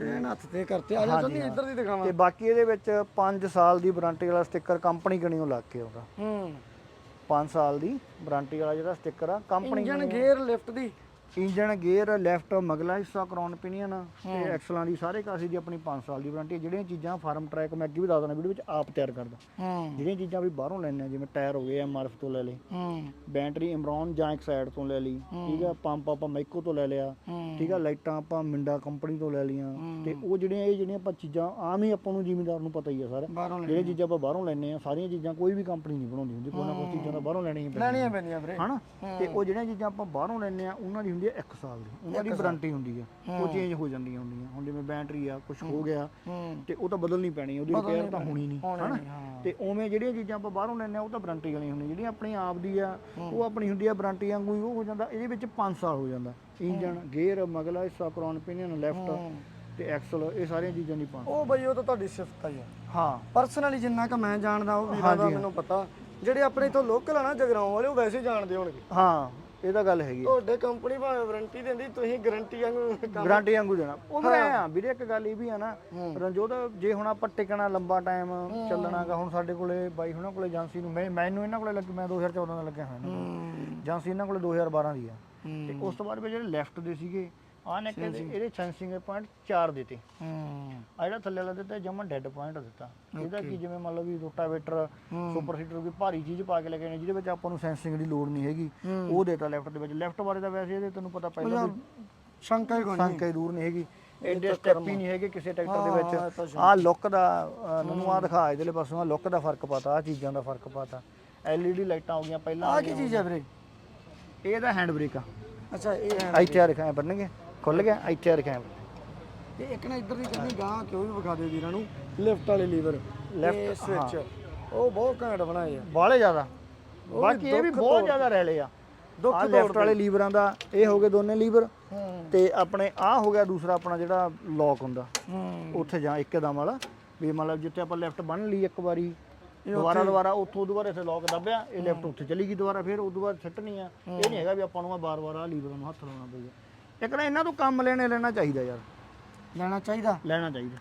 Speaker 1: ਇਹ ਹੱਥ ਤੇ ਕਰਤੇ ਆ ਜਾ ਇੱਧਰ ਦੀ ਦਿਖਾਵਾਂ।
Speaker 2: ਤੇ ਬਾਕੀ ਇਹਦੇ ਵਿੱਚ 5 ਸਾਲ ਦੀ ਵਾਰੰਟੀ ਵਾਲਾ ਸਟicker ਕੰਪਨੀ ਕਣੀਓ ਲੱਗ ਕੇ ਆਉਂਦਾ
Speaker 1: ਹੂੰ।
Speaker 2: 5 ਸਾਲ ਦੀ ਵਾਰੰਟੀ ਵਾਲਾ ਜਿਹੜਾ ਸਟicker ਆ ਕੰਪਨੀ
Speaker 1: ਇੰਜਨ ਗੇਅਰ ਲਿਫਟ ਦੀ।
Speaker 2: ਇੰਜਨ ਗੇਅਰ ਲੈਫਟ ਮਗਲਾ ਹਿੱਸਾ ਕਰਾਉਣ ਪਿਨੀਅਨ ਤੇ ਐਕਸਲਾਂ ਦੀ ਸਾਰੇ ਕਾਸੀ ਦੀ ਆਪਣੀ 5 ਸਾਲ ਦੀ ਵਾਰੰਟੀ ਜਿਹੜੀਆਂ ਚੀਜ਼ਾਂ ਫਾਰਮ ਟਰੈਕ ਮੈਂ ਅੱਗੇ ਵੀ ਦੱਸ ਦਿੰਦਾ ਵੀਡੀਓ ਵਿੱਚ ਆਪ ਤਿਆਰ ਕਰਦਾ। ਜਿਹੜੀਆਂ ਚੀਜ਼ਾਂ ਵੀ ਬਾਹਰੋਂ ਲੈਣੇ ਜਿਵੇਂ ਟਾਇਰ ਹੋ ਗਏ ਐਮਆਰਐਫ ਤੋਂ ਲੈ ਲਏ। ਬੈਟਰੀ ਇਮਰਾਨ ਜਾਂ ਇੱਕ ਸਾਈਡ ਤੋਂ ਲੈ ਲਈ। ਠੀਕ ਆ ਪੰਪ ਆਪਾਂ ਮੈਕੋ ਤੋਂ ਲੈ ਲਿਆ। ਠੀਕ ਆ ਲਾਈਟਾਂ ਆਪਾਂ ਮਿੰਡਾ ਕੰਪਨੀ ਤੋਂ ਲੈ ਲੀਆਂ ਤੇ ਉਹ ਜਿਹੜੀਆਂ ਇਹ ਜਿਹੜੀਆਂ ਆਪਾਂ ਚੀਜ਼ਾਂ ਆਮ ਹੀ ਆਪਾਂ ਨੂੰ ਜ਼ਿਮੀਂਦਾਰ ਨੂੰ ਪਤਾ ਹੀ ਆ ਸਾਰਾ। ਜਿਹੜੀਆਂ ਚੀਜ਼ਾਂ ਆਪਾਂ ਬਾਹਰੋਂ ਲੈਣੇ ਆ ਸਾਰੀਆਂ ਚੀਜ਼ਾਂ ਕੋਈ ਵੀ ਕੰਪਨੀ ਨਹੀਂ ਬਣਾਉਂਦੀ ਹੁੰਦੀ। ਕੋਈ ਨਾ ਕੋਈ ਚੀਜ਼ਾਂ ਤਾਂ ਬਾਹਰੋਂ ਲੈਣੀਆਂ ਹੀ ਪੈਂਦੀਆਂ।
Speaker 1: ਲੈਣੀਆਂ ਪੈਂਦੀਆਂ ਵੀਰੇ।
Speaker 2: ਹਨਾ? ਤੇ ਉਹ ਜਿਹੜੀਆਂ ਚੀਜ਼ਾਂ ਆਪਾਂ ਬਾਹਰੋਂ ਲੈਣੇ ਆ ਉਹਨਾਂ ਦੀ ਹੁੰਦੀ ਹੈ 1 ਸਾਲ ਦੀ। ਉਹਨਾਂ ਦੀ ਵਾਰੰਟੀ ਹੁੰਦੀ ਆ ਉਹ ਚੇਂਜ ਹੋ ਜਾਂਦੀਆਂ ਹੁੰਦੀਆਂ। ਹੁਣ ਜਿਵੇਂ ਬੈਟਰੀ ਆ ਕੁਝ ਹੋ ਗਿਆ
Speaker 1: ਹੂੰ।
Speaker 2: ਤੇ ਉਹ ਤਾਂ ਬਦਲਣੀ ਪੈਣੀ ਉਹਦੀ ਰਿਪੇਅਰ ਤਾਂ ਹੋਣੀ ਨਹੀਂ ਹਨਾ?
Speaker 1: ਨਹੀਂ, ਹਾਂ।
Speaker 2: ਤੇ ਉਵੇਂ ਜਿਹੜੀਆਂ ਚੀਜ਼ਾਂ ਆਪਾਂ ਬਾਹਰੋਂ ਲੈਂਦੇ ਆ ਉਹ ਤਾਂ ਵਾਰੰਟੀ ਵਾਲੀਆਂ ਹੁੰਦੀਆਂ। ਜਿਹੜੀਆਂ ਆਪਣੀ ਆਪ ਦੀ ਆ ਉਹ ਆਪਣੀ ਹੁੰਦੀ ਆ ਵਾਰੰਟੀ ਵਾਂਗੂ ਹੀ ਉਹ ਹੋ ਜਾਂਦਾ। ਇਹਦੇ ਵਿੱਚ 5 ਸਾਲ ਹੋ ਜਾਂਦਾ। ਇੰਜਨ ਗੇਅਰ ਮਗਲਾ ਹਿੱਸਾ ਕਰਾਉਣ ਪਿਨੀਅਨ ਲੈਫਟ ਤੇ ਐਕਸਲ ਇਹ ਸਾਰੀਆਂ ਚੀਜ਼ਾਂ ਦੀ ਪੰਜ
Speaker 1: ਉਹ ਬਈ ਉਹ ਤਾਂ ਤੁਹਾਡੀ ਸਿਫਤ ਹੀ ਆ
Speaker 2: ਹਾਂ।
Speaker 1: ਪਰਸਨਲੀ ਜਿੰਨਾ ਕ ਮੈਂ ਜਾਣਦਾ ਉਹ ਵੀਰਾਂ ਦਾ ਮੈਨੂੰ ਪਤਾ। ਜਿਹੜੇ ਆਪਣੇ ਇਥੋਂ ਲੋਕਲ ਆ ਨਾ ਜਗਰਾਉਂ ਵਾਲੇ ਉਹ ਵੈਸੇ ਹੀ ਜਾਣਦੇ ਹੋਣਗੇ।
Speaker 2: ਹਾਂ। ਇਹ ਤਾਂ ਗੱਲ ਹੈਗੀ ਆ।
Speaker 1: ਤੁਹਾਡੇ ਕੰਪਨੀ ਭਾਵੇਂ ਵਾਰੰਟੀ ਦਿੰਦੀ ਤੁਸੀਂ ਗਾਰੰਟੀ ਵਾਂਗੂ ਕੰਮ
Speaker 2: ਗਾਰੰਟੀ ਵਾਂਗੂ ਦੇਣਾ। ਉਹ ਐਂ ਆ ਵੀਰੇ ਇੱਕ ਗੱਲ ਇਹ ਵੀ ਆ ਨਾ ਰਣਜੋਤ ਜੇ ਹੁਣ ਆਪਾਂ ਟਿਕਣਾ ਲੰਬਾ ਟਾਈਮ ਚੱਲਣਾਗਾ ਹੁਣ ਸਾਡੇ ਕੋਲੇ ਬਾਈ ਹੁਣਾਂ ਕੋਲੇ ਏਜੰਸੀ ਨੂੰ ਮੈਂ ਮੈਨੂੰ ਇਹਨਾਂ ਕੋਲੇ ਲੱਗ ਮੈਂ 2014 ਦਾ ਲੱਗਿਆ ਹੋਇਆ। ਏਜੰਸੀ ਇਹਨਾਂ ਕੋਲੇ 2012 ਦੀ ਆ। ਤੇ ਉਸ ਤੋਂ ਬਾਅਦ ਵੀ ਜਿਹੜੇ ਲੈਫਟ ਦੇ ਸੀਗੇ ਆਹ ਨੇ ਕਹਿੰਦੇ ਇਹਦੇ ਸੈਂਸਿੰਗ ਪੁਆਇੰਟ 4 ਦਿੱਤੇ।
Speaker 1: ਹੂੰ।
Speaker 2: ਆ ਜਿਹੜਾ ਥੱਲੇ ਵਾਲਾ ਦਿੱਤਾ ਜਮਾ ਡੈੱਡ ਪੁਆਇੰਟ ਦਿੱਤਾ। ਇਹਦਾ ਕੀ ਜਿਵੇਂ ਮੰਨ ਲਓ ਵੀ ਰੋਟਾਵੇਟਰ ਸੁਪਰ ਸੀਟਰ ਕੋਈ ਭਾਰੀ ਚੀਜ਼ ਪਾ ਕੇ ਲੈ ਕੇ ਆਏ ਨੇ, ਜਿਹਦੇ ਵਿੱਚ ਆਪਾਂ ਨੂੰ ਸੈਂਸਿੰਗ ਦੀ ਲੋੜ ਨਹੀਂ ਹੈਗੀ। ਉਹ ਦੇਤਾ ਲੈਫਟ ਦੇ ਵਿੱਚ। ਲੈਫਟ ਬਾਰੇ ਤਾਂ ਵੈਸੇ ਇਹਦੇ ਤੈਨੂੰ ਪਤਾ ਪਹਿਲਾਂ
Speaker 1: ਸ਼ੰਕਾ ਹੀ ਕੋਈ
Speaker 2: ਸੰਕਾ ਹੀ ਦੂਰ ਨਹੀਂ ਹੈਗੀ। ਐਡੇ ਸਟੈਪ ਹੀ ਨਹੀਂ ਹੈਗੇ ਕਿਸੇ ਟਰੈਕਟਰ ਦੇ
Speaker 1: ਇਹ
Speaker 2: ਵਿੱਚ ਆਹ ਲੁੱਕ ਦਾ ਮੈਨੂੰ ਆ ਦਿਖਾ ਇਧਰਲੇ ਪਾਸੋਂ। ਆ ਲੁੱਕ ਦਾ ਫ਼ਰਕ ਪਤਾ ਆ ਚੀਜ਼ਾਂ ਦਾ ਫ਼ਰਕ ਪਤਾ। ਐਲਈਡੀ ਲਾਈਟਾਂ ਹੋ ਗਈਆਂ ਪਹਿਲਾਂ
Speaker 1: ਆ ਕੀ ਚੀਜ਼ ਹੈ ਵੀਰੇ?
Speaker 2: ਇਹਦਾ ਹੈਂਡ ਬ੍ਰੇਕ ਆ।
Speaker 1: ਅੱਛਾ ਇਹ ਹੈ
Speaker 2: ਇੱਥੇ ਆ ਦਿਖਾਇਆ ਬੰਨਗੇ ਖੁੱਲ ਗਿਆ ਇੱਥੇ ਆ ਦਿਖਾਇਆ
Speaker 1: ਤੇ। ਇੱਕ ਨਾ ਇੱਧਰ ਦੀ ਕੰਨੀ ਗਾਂ ਕਿਉਂ ਵੀ ਵਿਖਾ ਦਿਓ ਵੀਰਾਂ ਨੂੰ ਲਿਫਟ ਵਾਲੇ ਲੀਵਰ
Speaker 2: ਲੈਫਟ
Speaker 1: ਸਵਿਚ ਉਹ ਬਹੁਤ ਘੈਂਟ ਬਣਾਏ ਆ।
Speaker 2: ਬਾਲੇ ਜ਼ਿਆਦਾ। ਬਾਕੀ ਇਹ ਵੀ ਬਹੁਤ ਜ਼ਿਆਦਾ ਰੈਲੇ ਆ।
Speaker 1: ਦੁੱਖ
Speaker 2: ਲੈਫਟ ਵਾਲੇ ਲੀਵਰਾਂ ਦਾ ਇਹ ਹੋ ਗਏ ਦੋਨੇ ਲੀਵਰ। ਤੇ ਆਪਣੇ ਆਹ ਹੋ ਗਿਆ ਦੂਸਰਾ ਆਪਣਾ ਜਿਹੜਾ ਲੌਕ ਹੁੰਦਾ। ਉੱਥੇ ਜਾਂ ਇੱਕਦਮ ਵਾਲਾ। ਵੀ ਮਤਲਬ ਜਿੱਥੇ ਆਪਾਂ ਲੈਫਟ ਬੰਨ ਲਈ ਇੱਕ ਵਾਰੀ ਦੁਬਾਰਾ ਦੁਬਾਰਾ ਉੱਥੋਂ ਦੁਬਾਰਾ ਇੱਥੇ ਲੌਕ ਦੱਬਿਆ ਇਹ ਲੈਫਟ ਉੱਥੇ ਚਲੀ ਗਈ ਦੁਬਾਰਾ ਫਿਰ ਉਦੋਂ ਬਾਅਦ ਛੱਟਣੀ ਆ। ਇਹ ਨਹੀਂ ਹੈਗਾ ਵੀ ਆਪਾਂ ਨੂੰ ਬਾਰ-ਬਾਰ ਆ ਲੀਵਰ ਨੂੰ ਹੱਥ ਲਾਉਣਾ ਪਊਗਾ। ਇੱਕ ਨਾ ਇਹਨਾਂ ਤੋਂ ਕੰਮ ਲੈਣੇ ਲੈਣਾ ਚਾਹੀਦਾ ਯਾਰ।
Speaker 1: ਲੈਣਾ ਚਾਹੀਦਾ।
Speaker 2: ਲੈਣਾ ਚਾਹੀਦਾ।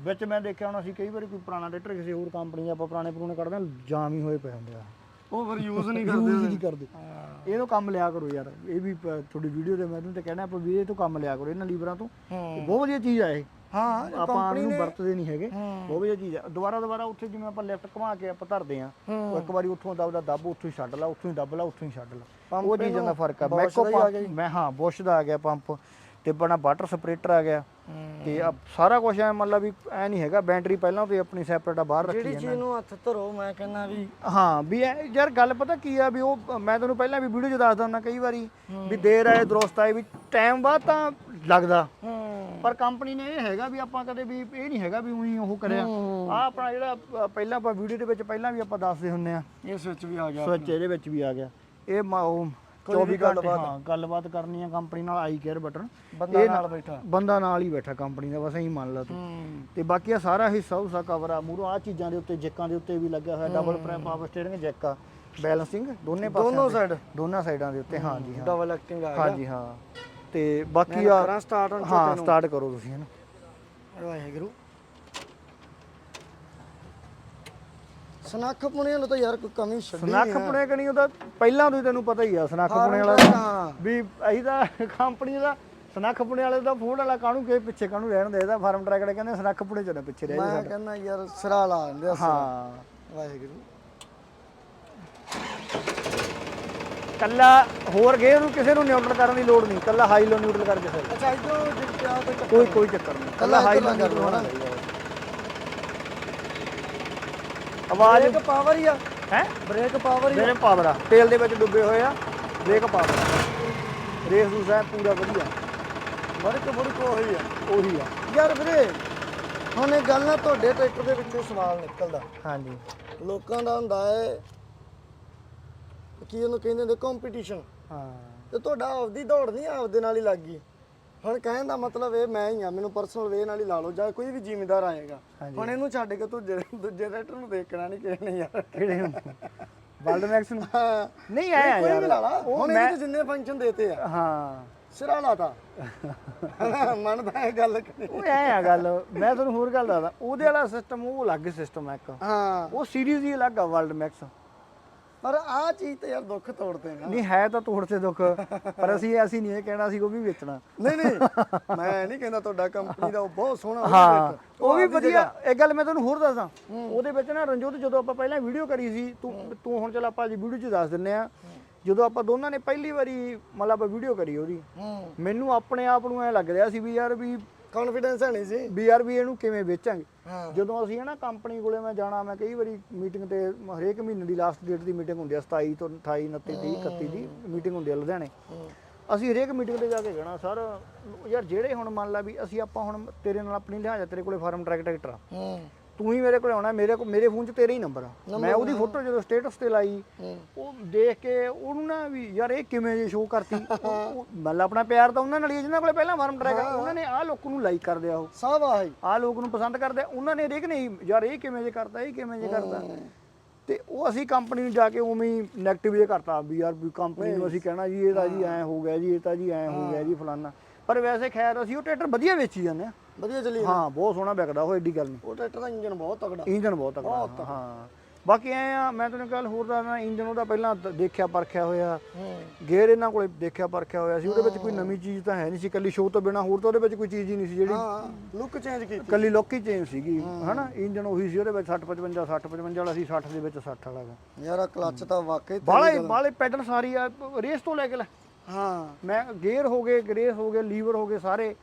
Speaker 2: ਵਿੱਚ ਮੈਂ ਦੇਖਿਆ ਹੁਣ ਅਸੀਂ ਕਈ ਵਾਰੀ ਕੋਈ ਪੁਰਾਣਾ ਟਰੈਕਟਰ ਕਿਸੇ ਹੋਰ ਕੰਪਨੀ ਦਾ ਆਪਾਂ ਪੁਰਾਣੇ ਪੁਰਾਣੇ ਕੱਢਦੇ ਹਾਂ ਜਾਮ ਹੀ ਹੋਏ ਪਏ ਹੁੰਦੇ ਆ।
Speaker 1: ਉਹ ਫਿਰ ਯੂਜ਼ ਨਹੀਂ
Speaker 2: ਯੂਜ਼ [LAUGHS]
Speaker 1: ਕਰਦੇ
Speaker 2: ਨਹੀਂ ਕਰਦੇ। ਇਹ ਤੋਂ ਕੰਮ ਲਿਆ ਕਰੋ ਯਾਰ। ਇਹ ਵੀ ਪ- ਤੁਹਾਡੀ ਵੀਡੀਓ ਦੇ ਮਾਧਿਅਮ ਤੇ ਕਹਿਣਾ ਆਪਾਂ ਵੀ ਇਹ ਤੋਂ ਕੰਮ ਲਿਆ ਕਰੋ ਇਹਨਾਂ ਲੀਵਰਾਂ ਤੋਂ। ਬਹੁਤ ਵਧੀਆ ਚੀਜ਼ ਆ ਇਹ।
Speaker 1: ਹਾਂ
Speaker 2: ਆਪਾਂ ਨੂੰ ਵਰਤਦੇ ਨਹੀਂ ਹੈਗੇ।
Speaker 1: ਹੂੰ।
Speaker 2: ਬਹੁਤ ਵਧੀਆ ਚੀਜ਼ ਆ। ਦੁਬਾਰਾ ਦੁਬਾਰਾ ਉੱਥੇ ਜਿਵੇਂ ਆਪਾਂ ਲੈਫਟ ਘੁਮਾ ਕੇ ਆਪਾਂ ਧਰਦੇ ਆ ਉਹ ਇੱਕ ਵਾਰੀ ਉੱਥੋਂ ਦਬਦਾ ਦੱਬ ਉੱਥੋਂ ਹੀ ਛੱਡ ਲਾ ਉੱਥੋਂ ਹੀ ਦੱਬ ਲਾ ਉੱਥੋਂ ਹੀ ਛੱਡ ਲਾ। ਉਹ ਚੀਜ਼ਾਂ ਦਾ ਫ਼ਰਕ ਆ। ਮੈਕੋ
Speaker 1: ਹੀ
Speaker 2: ਪੰਪ ਮੈਂ ਹਾਂ ਬੁਸ਼ ਦਾ ਆ ਗਿਆ ਪੰਪ ਤੇ ਬਣਾ ਵਾਟਰ ਸਪਰੇਟਰ ਆ ਗਿਆ।
Speaker 1: ਹੂੰ।
Speaker 2: ਤੇ ਆ ਸਾਰਾ ਕੁਝ ਐ ਮਤਲਬ ਵੀ ਐ ਨਹੀਂ ਹੈਗਾ ਬੈਟਰੀ ਪਹਿਲਾਂ ਤੋਂ ਹੀ ਆਪਣੀ ਸੈਪਰੇਟ ਆ ਬਾਹਰ ਰੱਖੀ
Speaker 1: ਜਿਹੜੀ
Speaker 2: ਹੈ
Speaker 1: ਚੀਜ਼ ਨੂੰ। ਹੱਥ ਧਰੋ ਮੈਂ ਕਹਿੰਦਾ ਵੀ
Speaker 2: ਹਾਂ ਵੀ ਇਹ ਯਾਰ ਗੱਲ ਪਤਾ ਕੀ ਆ ਵੀ ਉਹ ਮੈਂ ਤੁਹਾਨੂੰ ਪਹਿਲਾਂ ਵੀ ਵੀਡੀਓ 'ਚ ਦੱਸਦਾ ਹੁੰਦਾ ਕਈ ਵਾਰੀ ਵੀ ਦੇਰ ਆਏ ਦਰੁਸਤ ਆਏ ਵੀ ਟਾਈਮ ਬਾਅਦ ਤਾਂ ਲੱਗਦਾ।
Speaker 1: ਹੂੰ।
Speaker 2: ਪਰ ਕੰਪਨੀ ਨੇ ਇਹ ਹੈਗਾ ਵੀ ਆਪਾਂ ਕਦੇ ਵੀ ਇਹ ਨਹੀਂ ਹੈਗਾ ਵੀ ਉਹੀ ਉਹ ਕਰਿਆ। ਆ ਆਪਣਾ ਜਿਹੜਾ ਅ, ਪਹਿਲਾਂ ਆਪਾਂ ਵੀਡੀਓ ਦੇ ਵਿੱਚ ਪਹਿਲਾਂ ਵੀ ਆਪਾਂ ਦੱਸਦੇ ਹੁੰਨੇ ਆ।
Speaker 1: ਇਹ ਸਵਿਚ ਵੀ ਆ ਗਿਆ
Speaker 2: ਸਵਿਚ ਇਹਦੇ ਵਿੱਚ ਵੀ ਆ ਗਿਆ। ਇਹ ਮ- ਉਹ
Speaker 1: ਕੋਈ ਵੀ
Speaker 2: 24 ਘੰਟੇ
Speaker 1: ਗੱਲਬਾਤ।
Speaker 2: ਹਾਂ ਗੱਲਬਾਤ ਕਰਨੀ ਆ ਕੰਪਨੀ ਨਾਲ ਆਈ ਕੇਅਰ ਬਟਨ
Speaker 1: ਬੰਦਾ ਨਾਲ ਬੈਠਾ।
Speaker 2: ਬੰਦਾ ਨਾਲ ਹੀ ਬੈਠਾ ਕੰਪਨੀ ਦਾ ਬਸ ਐਂ ਮੰਨ ਲਾ ਤੂੰ।
Speaker 1: ਹੂੰ।
Speaker 2: ਤੇ ਬਾਕੀ ਆ ਸਾਰਾ ਹਿੱਸਾ ਹੁਸਾ ਕਵਰ ਆ। ਮੂਰੋਂ ਆ ਚੀਜ਼ਾਂ ਦੇ ਉੱਤੇ ਜੈਕਾਂ ਦੇ ਉੱਤੇ ਵੀ ਲੱਗਿਆ ਹੋਇਆ। ਡਬਲ ਪ੍ਰੈਮ ਪਾਵਰ ਸਟੀਅਰਿੰਗ ਜੈਕ ਆ। ਬੈਲੈਂਸਿੰਗ ਦੋਨੇ ਪਾਸਿਆਂ
Speaker 1: ਦੋਨੋਂ। ਸਾਈਡ
Speaker 2: ਦੋਨਾਂ ਸਾਈਡਾਂ ਦੇ ਉੱਤੇ ਹਾਂ ਜੀ ਹਾਂ।
Speaker 1: ਡਬਲ ਐਕਟਿੰਗ ਆ ਗਿਆ।
Speaker 2: ਹਾਂ ਜੀ ਹਾਂ। ਤੇ ਬਾਕੀ
Speaker 1: ਮੈਂ
Speaker 2: ਆ
Speaker 1: ਕਰਾਂ ਸਟਾਰਟ ਹੁਣ
Speaker 2: ਹਾਂ ਸਟਾਰਟ ਕਰੋ ਤੁਸੀਂ ਇਹਨੂੰ।
Speaker 1: ਵਾਹਿਗੁਰੂ ਸਨੱਖ ਪੁਣੇ ਨੂੰ ਤਾਂ ਯਾਰ ਕੋਈ ਕਮੀ ਛੱਡੀ
Speaker 2: ਸਨੱਖ ਪੁਣੇ ਕਣੀ ਉਹਦਾ ਪਹਿਲਾਂ ਤੋਂ ਹੀ ਤੈਨੂੰ ਪਤਾ ਹੀ ਆ ਸਨੱਖ ਪੁਣੇ ਵਾਲਾ।
Speaker 1: ਹਾਂ।
Speaker 2: ਵੀ ਅਸੀਂ ਤਾਂ ਕੰਪਨੀ ਦਾ ਸਨੱਖ ਪੁਣੇ ਵਾਲੇ ਦਾ ਫੋਨ ਵਾਲਾ ਕਾਹਨੂੰ ਕੇ ਪਿੱਛੇ ਕਾਹਨੂੰ ਰਹਿਣ ਦੇ ਇਹਦਾ ਫਾਰਮ ਟਰੈਕ ਕਹਿੰਦੇ ਸਨੱਖ ਪੁਣੇ ਚ ਨਾ ਪਿੱਛੇ ਰਹਿ
Speaker 1: ਮੈਂ
Speaker 2: ਜਾ
Speaker 1: ਕਹਿੰਦਾ ਯਾਰ ਸਿਰਾ ਲਾ ਦਿੰਦੇ ਆ।
Speaker 2: ਹਾਂ।
Speaker 1: ਵਾਹਿਗੁਰੂ।
Speaker 2: ਕੱਲਾ ਹੋਰ ਗੇਅਰ ਨੂੰ ਕਿਸੇ ਨੂੰ ਨਿਊਟਰਲ ਕਰਨ ਦੀ ਲੋੜ ਨਹੀਂ ਕੱਲਾ ਹਾਈ ਲੋ ਨਿਊਟਰਲ ਕਰਕੇ ਚੱਲ
Speaker 1: ਅੱਛਾ ਇਦੋਂ ਜਿੱਤਿਆ ਤੇ
Speaker 2: ਕੋਈ ਕੋਈ ਚੱਕਰ ਨਹੀਂ
Speaker 1: ਕੱਲਾ
Speaker 2: ਹਾਈ ਲੋ ਨਿਊਟਰਲ ਹੋਣਾ। ਆਵਾਜ਼
Speaker 1: ਬ੍ਰੇਕ ਪਾਵਰ ਹੀ ਆ।
Speaker 2: ਹੈ?
Speaker 1: ਬ੍ਰੇਕ ਪਾਵਰ ਹੀ
Speaker 2: ਮੇਰੇ ਪਾਵਰ ਆ। ਤੇਲ ਦੇ ਵਿੱਚ ਡੁੱਬੇ ਹੋਏ ਆ। ਬ੍ਰੇਕ ਪਾਵਰ ਰੇਸ ਦੂਸਰਾ ਹੈ ਪੂਰਾ ਵਧੀਆ।
Speaker 1: ਮੜਕ ਮੁੜਕ ਉਹੀ ਆ।
Speaker 2: ਉਹੀ ਆ।
Speaker 1: ਯਾਰ ਵੀਰੇ ਹੁਣ ਇਹ ਗੱਲ ਨਾ ਤੁਹਾਡੇ ਟਰੈਕਟਰ ਦੇ ਵਿੱਚੋਂ ਸਵਾਲ ਨਿਕਲਦਾ।
Speaker 2: ਹਾਂਜੀ।
Speaker 1: ਲੋਕਾਂ ਦਾ ਹੁੰਦਾ ਹੈ ਕੀ ਉਹਨੂੰ ਕਹਿੰਦੇ ਹੁੰਦੇ ਕੰਪੀਟੀਸ਼ਨ
Speaker 2: ਹਾਂ।
Speaker 1: ਤੇ ਤੁਹਾਡਾ ਆਪਦੀ ਦੌੜ ਨਹੀਂ ਆਪਦੇ ਨਾਲ ਹੀ ਲੱਗ ਗਈ। ਹੁਣ ਕਹਿਣ ਦਾ ਮਤਲਬ ਇਹ ਮੈਂ ਹੀ ਆ ਮੈਨੂੰ ਪਰਸਨਲ ਵੇ ਨਾਲ ਹੀ ਲਾ ਲਓ ਜਾਂ ਕੋਈ ਵੀ ਜ਼ਿਮੀਦਾਰ ਆਏਗਾ।
Speaker 2: ਹਾਂਜੀ।
Speaker 1: ਹੁਣ ਇਹਨੂੰ ਛੱਡ ਕੇ ਤੂੰ ਦੂਜੇ ਦੂਜੇ ਟਰੈਕਟਰ ਨੂੰ ਦੇਖਣਾ ਨਹੀਂ ਕਿਸੇ ਨੇ ਯਾਰ।
Speaker 2: ਕਿਹੜੇ ਵਰਲਡ ਮੈਕਸ ਨੂੰ?
Speaker 1: ਹਾਂ।
Speaker 2: ਨਹੀਂ ਆਇਆ
Speaker 1: ਕੋਈ
Speaker 2: ਯਾਰ।
Speaker 1: ਵੀ ਲਾ ਲਾ।
Speaker 2: ਉਹ
Speaker 1: ਹੁਣ
Speaker 2: ਮੈਂ
Speaker 1: ਇਹਦੇ ਜਿੰਨੇ ਫੰਕਸ਼ਨ ਦੇਤੇ ਆ।
Speaker 2: ਹਾਂ।
Speaker 1: ਸਿਰਾ ਲਾਤਾ। [LAUGHS] ਮੰਨਦਾ ਇਹ ਗੱਲ ਕਿ ਨਹੀਂ?
Speaker 2: ਉਹ ਐ ਆ ਗੱਲ ਮੈਂ ਤੁਹਾਨੂੰ ਹੋਰ ਗੱਲ ਦੱਸਦਾ ਉਹਦੇ ਵਾਲਾ ਸਿਸਟਮ ਉਹ ਅਲੱਗ ਸਿਸਟਮ ਹੈ ਇੱਕ।
Speaker 1: ਹਾਂ।
Speaker 2: ਉਹ ਸੀਰੀਜ਼ ਹੀ ਅਲੱਗ ਆ ਵਰਲਡ ਮੈਕਸ।
Speaker 1: ਪਰ ਆਹ ਚੀਜ਼ ਤੇ ਯਾਰ ਦੁੱਖ ਤੋੜਦੇ ਨਾ।
Speaker 2: ਨਹੀਂ ਹੈ ਤਾਂ ਤੋੜ ਤੇ ਦੁੱਖ ਪਰ ਅਸੀਂ ਅਸੀਂ ਨਹੀਂ ਇਹ ਕਹਿਣਾ ਸੀ ਉਹ ਵੀ ਵੇਚਣਾ।
Speaker 1: ਨਹੀਂ ਨਹੀਂ ਮੈਂ ਨਹੀਂ ਕਹਿੰਦਾ ਤੁਹਾਡਾ ਕੰਪਨੀ ਦਾ ਉਹ ਬਹੁਤ ਸੋਹਣਾ
Speaker 2: ਹਾਂ। ਉਹ ਵੀ ਵਧੀਆ। ਇਹ ਗੱਲ ਮੈਂ ਤੁਹਾਨੂੰ ਹੋਰ ਦੱਸਾਂ। ਉਹਦੇ ਵਿੱਚ ਨਾ ਰਣਜੋਤ ਜਦੋਂ ਆਪਾਂ ਪਹਿਲਾਂ ਵੀਡੀਓ ਕਰੀ ਸੀ ਤੂੰ ਤੂੰ ਹੁਣ ਚੱਲ ਆਪਾਂ ਅੱਜ ਵੀਡੀਓ 'ਚ ਦੱਸ ਦਿੰਨੇ ਆ ਜਦੋਂ ਆਪਾਂ ਦੋਨਾਂ ਨੇ ਪਹਿਲੀ ਵਾਰੀ ਮਤਲਬ ਆਪਾਂ ਵੀਡੀਓ ਕਰੀ ਉਹਦੀ ਮੈਨੂੰ ਆਪਣੇ ਆਪ ਨੂੰ ਐ ਲੱਗ ਰਿਹਾ ਸੀ ਵੀ ਯਾਰ ਵੀ
Speaker 1: ਕੌਨਫੀਡੈਂਸ ਹੈ ਨਹੀਂ ਸੀ
Speaker 2: ਵੀ ਯਾਰ ਵੀ ਇਹਨੂੰ ਕਿਵੇਂ ਵੇਚਾਂਗੇ?
Speaker 1: ਹਾਂ।
Speaker 2: ਜਦੋਂ ਅਸੀਂ ਨਾ ਕੰਪਨੀ ਕੋਲੇ ਮੈਂ ਜਾਣਾ ਮੈਂ ਕਈ ਵਾਰੀ ਮੀਟਿੰਗ ਤੇ ਹਰੇਕ ਮਹੀਨੇ ਦੀ ਲਾਸਟ ਡੇਟ ਦੀ ਮੀਟਿੰਗ ਹੁੰਦੀ ਆ 27 ਤੋਂ 28 29 30 31 ਦੀ ਮੀਟਿੰਗ ਹੁੰਦੀ ਆ ਲੁਧਿਆਣੇ। ਅਸੀਂ ਹਰੇਕ ਮੀਟਿੰਗ ਤੇ ਜਾ ਕੇ ਕਹਿਣਾ ਸਰ ਯਾਰ ਜਿਹੜੇ ਹੁਣ ਮੰਨ ਲਾ ਵੀ ਅਸੀਂ ਆਪਾਂ ਹੁਣ ਤੇਰੇ ਨਾਲ ਆਪਣੀ ਲਿਹਾਜ਼ ਤੇਰੇ ਕੋਲੇ ਫਾਰਮ ਟਰੈਕ ਟਰੈਕਟਰ ਆ।
Speaker 1: ਹੂੰ।
Speaker 2: ਤੂੰ ਹੀ ਮੇਰੇ ਕੋਲ ਆਉਣਾ ਮੇਰੇ ਕੋਲ ਮੇਰੇ ਫੋਨ 'ਚ ਤੇਰੇ ਹੀ ਨੰਬਰ ਆ। ਮੈਂ ਉਹਦੀ ਫੋਟੋ ਜਦੋਂ ਸਟੇਟਸ ਤੇ ਲਾਈ ਉਹ ਦੇਖ ਕੇ ਉਹਨੂੰ ਨਾ ਵੀ ਯਾਰ ਇਹ ਕਿਵੇਂ ਜੇ ਸ਼ੋਅ ਕਰਤੀ। ਮਤਲਬ ਆਪਣਾ ਪਿਆਰ ਤਾਂ ਉਹਨਾਂ ਨਾਲ ਹੀ ਹੈ ਜਿਨ੍ਹਾਂ ਕੋਲੇ ਪਹਿਲਾਂ ਫਾਰਮ ਟਰੈਕ ਆ ਉਹਨਾਂ ਨੇ ਆਹ ਲੋਕ ਨੂੰ ਲਾਈਕ ਕਰਦੇ ਆ ਉਹ।
Speaker 1: ਸਭ ਆਹੀ
Speaker 2: ਆਹ ਲੋਕ ਨੂੰ ਪਸੰਦ ਕਰਦੇ ਉਹਨਾਂ ਨੇ ਦੇਖ ਨਹੀਂ ਯਾਰ ਇਹ ਕਿਵੇਂ ਜੇ ਕਰਦਾ ਇਹ ਕਿਵੇਂ ਜੇ ਕਰਦਾ ਤੇ ਉਹ ਅਸੀਂ ਕੰਪਨੀ ਨੂੰ ਜਾ ਕੇ ਉਵੇਂ ਹੀ 네ਗੇਟਿਵ ਜੇ ਕਰਤਾ ਵੀ ਯਾਰ ਵੀ ਕੰਪਨੀ ਨੂੰ ਅਸੀਂ ਕਹਿਣਾ ਜੀ ਇਹ ਤਾਂ ਜੀ ਐ ਹੋ ਗਿਆ ਜੀ ਇਹ ਤਾਂ ਜੀ ਐ ਹੋ। ਗਿਆ ਜੀ ਫਲਾਨਾ। ਪਰ ਵੈਸੇ ਖੈਰ ਅਸੀਂ ਉਹ ਟਰੈਕਟਰ ਵਧੀਆ ਵੇਚੀ ਜਾਂਦੇ ਆ।
Speaker 1: ਵਧੀਆ ਚੱਲੀ
Speaker 2: ਹਾਂ ਬਹੁਤ ਸੋਹਣਾ ਵਿਕਦਾ ਉਹ ਏਡੀ ਗੱਲ ਨਹੀਂ।
Speaker 1: ਉਹ ਟਰੈਕਟਰ ਦਾ ਇੰਜਨ ਬਹੁਤ ਤਗੜਾ
Speaker 2: ਇੰਜਨ ਬਹੁਤ ਤਕੜਾ ਹਾਂ। ਬਾਕੀ ਐ ਆ ਮੈਂ ਤੁਹਾਨੂੰ ਗੱਲ ਹੋਰ ਦੱਸਦਾ ਇੰਜਨ ਉਹਦਾ ਪਹਿਲਾਂ ਦ- ਦੇਖਿਆ ਪਰਖਿਆ ਹੋਇਆ।
Speaker 1: ਹੂੰ।
Speaker 2: ਗੇਅਰ ਇਹਨਾਂ ਕੋਲੇ ਦੇਖਿਆ ਪਰਖਿਆ ਹੋਇਆ ਸੀ ਉਹਦੇ ਵਿੱਚ ਕੋਈ ਨਵੀਂ ਚੀਜ਼ ਤਾਂ ਹੈ ਨਹੀਂ ਸੀ ਕੱਲੀ ਸ਼ੋਅ ਤੋਂ ਬਿਨਾ ਹੋਰ ਤਾਂ ਉਹਦੇ ਵਿੱਚ ਕੋਈ ਚੀਜ਼ ਹੀ ਨਹੀਂ ਸੀ ਜਿਹੜੀ।
Speaker 1: ਹਾਂ ਲੁੱਕ ਚੇਂਜ ਕੀਤੀ।
Speaker 2: ਕੱਲੀ ਲੋਕੀ ਚੇਂਜ ਸੀਗੀ ਹਨਾ? ਇੰਜਨ ਉਹੀ ਸੀ ਉਹਦੇ ਵਿੱਚ 60 55 60 55 ਵਾਲਾ ਸੀ 60 ਦੇ ਵਿੱਚ 60 ਵਾਲਾ ਗਾ।
Speaker 1: ਯਾਰ ਆਹ ਕਲੱਚ ਤਾਂ ਵਾਕਈ ਤੇਰੀ
Speaker 2: ਬਾਲੇ
Speaker 1: ਗੱਲ-
Speaker 2: ਬਾਲੇ ਪੈਡਲ ਸਾਰੀ ਆ ਰੇਸ ਤੋਂ ਲੈ ਕੇ ਲੈ।
Speaker 1: ਹਾਂ
Speaker 2: ਮੈਂ ਗੇਅਰ ਹੋ ਗਏ ਗਰੇਸ ਹੋ ਗਏ ਲੀਵਰ ਹੋ ਗਏ ਸਾਰੇ।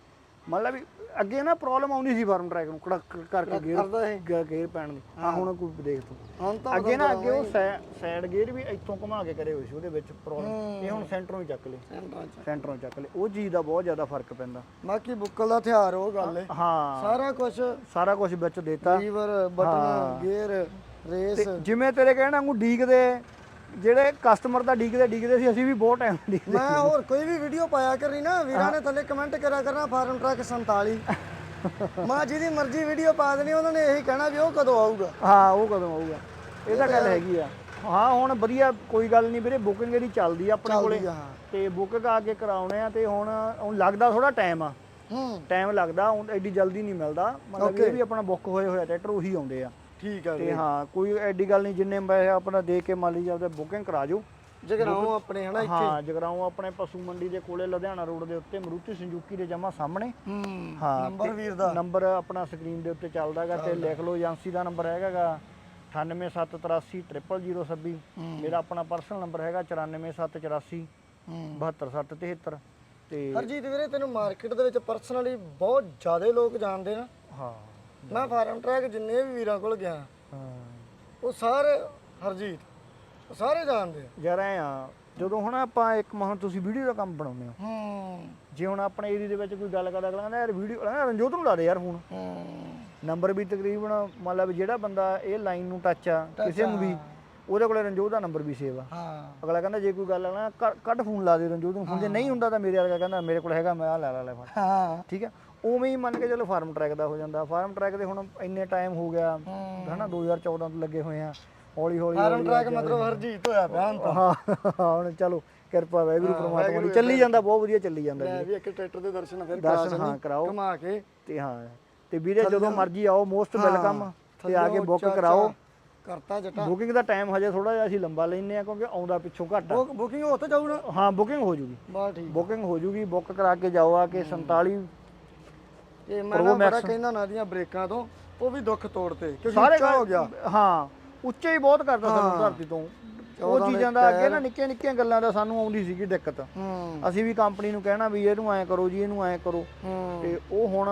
Speaker 2: ਮਤਲਬ ਵੀ ਅੱਗੇ ਨਾ ਪ੍ਰੋਬਲਮ ਆਉਂਦੀ ਸੀ ਫਾਰਮ ਟਰੈਕ ਨੂੰ ਕੜਕ ਕਰਕੇ ਗੇਅਰ
Speaker 1: ਕਰਦਾ ਇਹ
Speaker 2: ਗੇਅਰ ਪੈਣ ਦੀ। ਆ ਹੁਣ ਕੋਈ ਦੇਖ ਤੂੰ।
Speaker 1: ਹੁਣ ਤਾਂ
Speaker 2: ਅੱਗੇ ਨਾ ਅੱਗੇ ਉਹ ਸਾਈਡ ਗੇਅਰ ਵੀ ਇੱਥੋਂ ਘੁਮਾ ਕੇ ਕਰੇ ਹੋਏ ਸੀ ਉਹਦੇ ਵਿੱਚ ਪ੍ਰੋਬਲਮ ਇਹ ਹੁਣ ਸੈਂਟਰੋਂ ਹੀ ਚੱਕ ਲਏ।
Speaker 1: ਸੈਂਟਰਾਂ
Speaker 2: ਚੱਕ ਲਏ। ਉਹ ਚੀਜ਼ ਦਾ ਬਹੁਤ ਜ਼ਿਆਦਾ ਫ਼ਰਕ ਪੈਂਦਾ।
Speaker 1: ਬਾਕੀ ਬੁੱਕਲ ਦਾ ਹਥਿਆਰ ਉਹ ਗੱਲ ਹੈ
Speaker 2: ਹਾਂ।
Speaker 1: ਸਾਰਾ ਕੁਝ
Speaker 2: ਸਾਰਾ ਕੁਝ ਵਿੱਚ ਦੇਤਾ।
Speaker 1: Lever button gear race.
Speaker 2: ਜਿਵੇਂ ਤੇਰੇ ਕਹਿਣਾ ਵਾਂਗੂ ਡੀਕਦੇ ਜਿਹੜੇ ਕਸਟਮਰ ਦਾ ਡੀਕਦੇ ਡੀਕਦੇ ਸੀ ਅਸੀਂ ਵੀ ਬਹੁਤ ਟਾਈਮ ਡੀਕਦੇ
Speaker 1: ਮੈਂ ਹੋਰ ਕੋਈ ਵੀ ਵੀਡੀਓ ਪਾਇਆ ਕਰੀ ਨਾ ਵੀਰਾਂ ਨੇ ਥੱਲੇ ਕਮੈਂਟ ਕਰਿਆ ਕਰਨਾ ਫਾਰਮ ਟਰੱਕ 47 ਮਾਂ ਜਿਹਦੀ ਮਰਜ਼ੀ ਵੀਡੀਓ ਪਾ ਦੇਣੀ ਉਹਨਾਂ ਨੇ ਇਹੀ ਕਹਿਣਾ ਵੀ ਉਹ ਕਦੋਂ ਆਊਗਾ।
Speaker 2: ਹਾਂ ਉਹ ਕਦੋਂ ਆਊਗਾ। ਇਹ ਤਾਂ ਗੱਲ ਹੈਗੀ ਆ। ਹਾਂ ਹੁਣ ਵਧੀਆ ਕੋਈ ਗੱਲ ਨਹੀਂ ਵੀਰੇ ਬੁਕਿੰਗ ਇਹਦੀ ਚੱਲਦੀ ਆ ਆਪਣੇ ਕੋਲੇ। ਤੇ ਬੁੱਕ ਆ ਕੇ ਕਰਾਉਣੇ ਆ ਤੇ ਹੁਣ ਹੁਣ ਲੱਗਦਾ ਥੋੜਾ ਟਾਈਮ ਆ।
Speaker 1: ਹੂੰ।
Speaker 2: ਟਾਈਮ ਲੱਗਦਾ ਹੁਣ ਐਡੀ ਜਲਦੀ ਨਹੀਂ ਮਿਲਦਾ। ਮਤਲਬ ਇਹ ਵੀ ਆਪਣਾ ਬੁੱਕ ਹੋਏ ਹੋਇਆ ਟਰੈਕਟਰ ਉਹੀ ਆਉਂਦੇ ਆ।
Speaker 1: ਠੀਕ ਆ
Speaker 2: ਤੇ ਹਾਂ ਕੋਈ ਐਡੀ ਗੱਲ ਨਹੀਂ ਜਿੰਨੇ ਪੈਸੇ ਆਪਣਾ ਦੇ ਕੇ ਮੰਨ ਲਈ ਜਾਂਦੇ ਬੁਕਿੰਗ ਕਰਾ ਜੋ
Speaker 1: ਜਗਰਾਉਂ ਆਪਣੇ ਹਨਾ ਇੱਥੇ?
Speaker 2: ਹਾਂ ਜਗਰਾਉਂ ਆਪਣੇ ਪਸ਼ੂ ਮੰਡੀ ਦੇ ਕੋਲੇ ਲੁਧਿਆਣਾ ਰੋਡ ਦੇ ਉੱਤੇ ਮਰੂਤੀ ਸੰਜੂਕੀ ਦੇ ਜਮਾ ਸਾਹਮਣੇ।
Speaker 1: ਹੂੰ
Speaker 2: ਹਾਂ
Speaker 1: ਨੰਬਰ ਵੀਰ ਦਾ।
Speaker 2: ਨੰਬਰ ਆਪਣਾ ਸਕਰੀਨ ਦੇ ਉੱਤੇ ਚੱਲਦਾਗਾ ਤੇ ਲਿਖ ਲਓ ਏਜੰਸੀ ਦਾ ਨੰਬਰ ਹੈਗਾਗਾ 9873800026 ਮੇਰਾ ਆਪਣਾ ਪਰਸਨਲ ਨੰਬਰ ਹੈਗਾ 94784
Speaker 1: ਹੂੰ।
Speaker 2: 72773 ਤੇ
Speaker 1: ਹਰਜੀਤ ਵੀਰੇ ਤੈਨੂੰ ਮਾਰਕੀਟ ਦੇ ਵਿੱਚ ਪਰਸਨਲੀ ਬਹੁਤ ਜ਼ਿਆਦਾ ਲੋਕ ਜਾਣਦੇ ਨਾ।
Speaker 2: ਹਾਂ।
Speaker 1: ਮੈਂ ਫਾਰਮ ਟਰੈਕ ਜਿੰਨੇ ਵੀ ਵੀਰਾਂ ਕੋਲ ਗਿਆ
Speaker 2: ਹਾਂ।
Speaker 1: ਉਹ ਸਾਰੇ ਹਰਜੀਤ ਉਹ ਸਾਰੇ ਜਾਣਦੇ ਆ।
Speaker 2: ਯਾਰ ਐ ਆ ਜਦੋਂ ਹੁਣ ਆਪਾਂ ਇੱਕ ਮਹਾਂ ਤੁਸੀਂ ਵੀਡੀਓ ਦਾ ਕੰਮ ਬਣਾਉਂਦੇ ਹੋ।
Speaker 1: ਹੂੰ।
Speaker 2: ਜੇ ਹੁਣ ਆਪਣੇ ਏਰੀਆ ਦੇ ਵਿੱਚ ਕੋਈ ਗੱਲ ਕਰਦਾ ਅਗਲਾ ਕਹਿੰਦਾ ਯਾਰ ਵੀਡੀਓ ਰਣਜੋਤ ਨੂੰ ਲਾ ਦੇ ਯਾਰ ਫੋਨ।
Speaker 1: ਹੂੰ।
Speaker 2: ਨੰਬਰ ਵੀ ਤਕਰੀਬਨ ਮੰਨ ਲਾ ਵੀ ਜਿਹੜਾ ਬੰਦਾ ਇਹ ਲਾਈਨ ਨੂੰ ਟੱਚ ਆ ਕਿਸੇ ਨੂੰ ਵੀ ਉਹਦੇ ਕੋਲੇ ਰਣਜੋਤ ਦਾ ਨੰਬਰ ਵੀ ਸੇਵ ਆ।
Speaker 1: ਹਾਂ।
Speaker 2: ਅਗਲਾ ਕਹਿੰਦਾ ਜੇ ਕੋਈ ਗੱਲ ਆ ਨਾ ਕੱਢ- ਕੱਢ ਫੋਨ ਲਾ ਦੇ ਰਣਜੋਤ ਨੂੰ। ਫੋਨ ਜੇ ਨਹੀਂ ਹੁੰਦਾ ਤਾਂ ਮੇਰੇ ਵਰਗਾ ਕਹਿੰਦਾ ਮੇਰੇ ਕੋਲ ਹੈਗਾ ਮੈਂ ਆ ਲੈ ਲਾ ਲੈ ਫੜ।
Speaker 1: ਹਾਂ।
Speaker 2: ਠੀਕ ਹੈ ਉਵੇਂ ਹੀ ਮੰਨ ਕੇ ਚਲੋ ਫਾਰਮ ਟਰੈਕ ਦਾ ਹੋ ਜਾਂਦਾ। ਫਾਰਮ ਟਰੈਕ ਦੇ ਹੁਣ ਇੰਨੇ ਟਾਈਮ ਹੋ ਗਿਆ ਹਨਾ 2014 ਤੋਂ ਲੱਗੇ ਹੋਏ ਆ। ਹੌਲੀ ਹੌਲੀ
Speaker 1: ਫਾਰਮ ਟਰੈਕ ਮਤਲਬ ਹਰਜੀਤ ਹੋਇਆ ਪਿਆ ਹੁਣ ਤਾਂ।
Speaker 2: ਹਾਂ ਹੁਣ ਚਲੋ ਕਿਰਪਾ ਵਾਹਿਗੁਰੂ ਪ੍ਰਮਾਤਮਾ ਦੀ। ਚੱਲੀ ਜਾਂਦਾ ਬਹੁਤ ਵਧੀਆ ਚੱਲੀ ਜਾਂਦਾ
Speaker 1: ਲੈ ਵੀ ਇੱਕ ਟਰੈਕਟਰ ਦੇ ਦਰਸ਼ਨ ਫਿਰ
Speaker 2: ਦਰਸ਼ਨ ਹਾਂ ਕਰਾਓ।
Speaker 1: ਘੁਮਾ ਕੇ।
Speaker 2: ਤੇ ਹਾਂ ਤੇ ਵੀਰੇ ਜਦੋਂ ਮਰਜ਼ੀ ਆਓ ਮੋਸਟ ਵੈਲਕਮ ਤੇ ਆ ਕੇ ਬੁੱਕ ਕਰਾਓ।
Speaker 1: ਕਰਤਾ ਜਟਾ।
Speaker 2: ਬੁਕਿੰਗ ਦਾ ਟਾਈਮ ਹਜੇ ਥੋੜਾ ਜਿਹਾ ਅਸੀਂ ਲੰਬਾ ਲੈਨੇ ਆ ਕਿਉਂਕਿ ਆਉਂਦਾ ਪਿੱਛੋਂ ਘੱਟ ਆ।
Speaker 1: ਬੁਕਿੰਗ ਹੋ ਤਾਂ ਜਾਊ ਨਾ
Speaker 2: ਹਾਂ ਬੁਕਿੰਗ ਹੋ ਜੂਗੀ।
Speaker 1: ਬਾ ਠੀਕ
Speaker 2: ਬੁਕਿੰਗ ਹੋ ਜੂਗੀ ਬੁੱਕ ਕਰਾ ਕੇ ਜਾਓ ਆ ਕੇ 47
Speaker 1: ਇਹ ਮੈਂ ਨਾ ਬੜਾ ਕਹਿੰਦਾ ਨਾ ਦੀਆਂ ਬ੍ਰੇਕਾਂ ਤੋਂ ਉਹ ਵੀ ਦੁੱਖ ਤੋੜਤੇ ਕਿਉਂਕਿ
Speaker 2: ਸਾਰੇ
Speaker 1: ਉੱਚਾ ਹੋ ਗਿਆ।
Speaker 2: ਹਾਂ ਉੱਚੇ ਹੀ ਬਹੁਤ ਕਰਦਾ ਸਾਨੂੰ ਧਰਤੀ ਤੋਂ। ਉਹ ਚੀਜ਼ਾਂ ਦਾ ਅੱਗੇ ਨਾ ਨਿੱਕੀਆਂ ਨਿੱਕੀਆਂ ਗੱਲਾਂ ਦਾ ਸਾਨੂੰ ਆਉਂਦੀ ਸੀਗੀ ਦਿੱਕਤ।
Speaker 1: ਹੂੰ।
Speaker 2: ਅਸੀਂ ਵੀ ਕੰਪਨੀ ਨੂੰ ਕਹਿਣਾ ਵੀ ਇਹਨੂੰ ਐਂ ਕਰੋ ਜੀ ਇਹਨੂੰ ਐਂ ਕਰੋ।
Speaker 1: ਹੂੰ।
Speaker 2: ਤੇ ਉਹ ਹੁਣ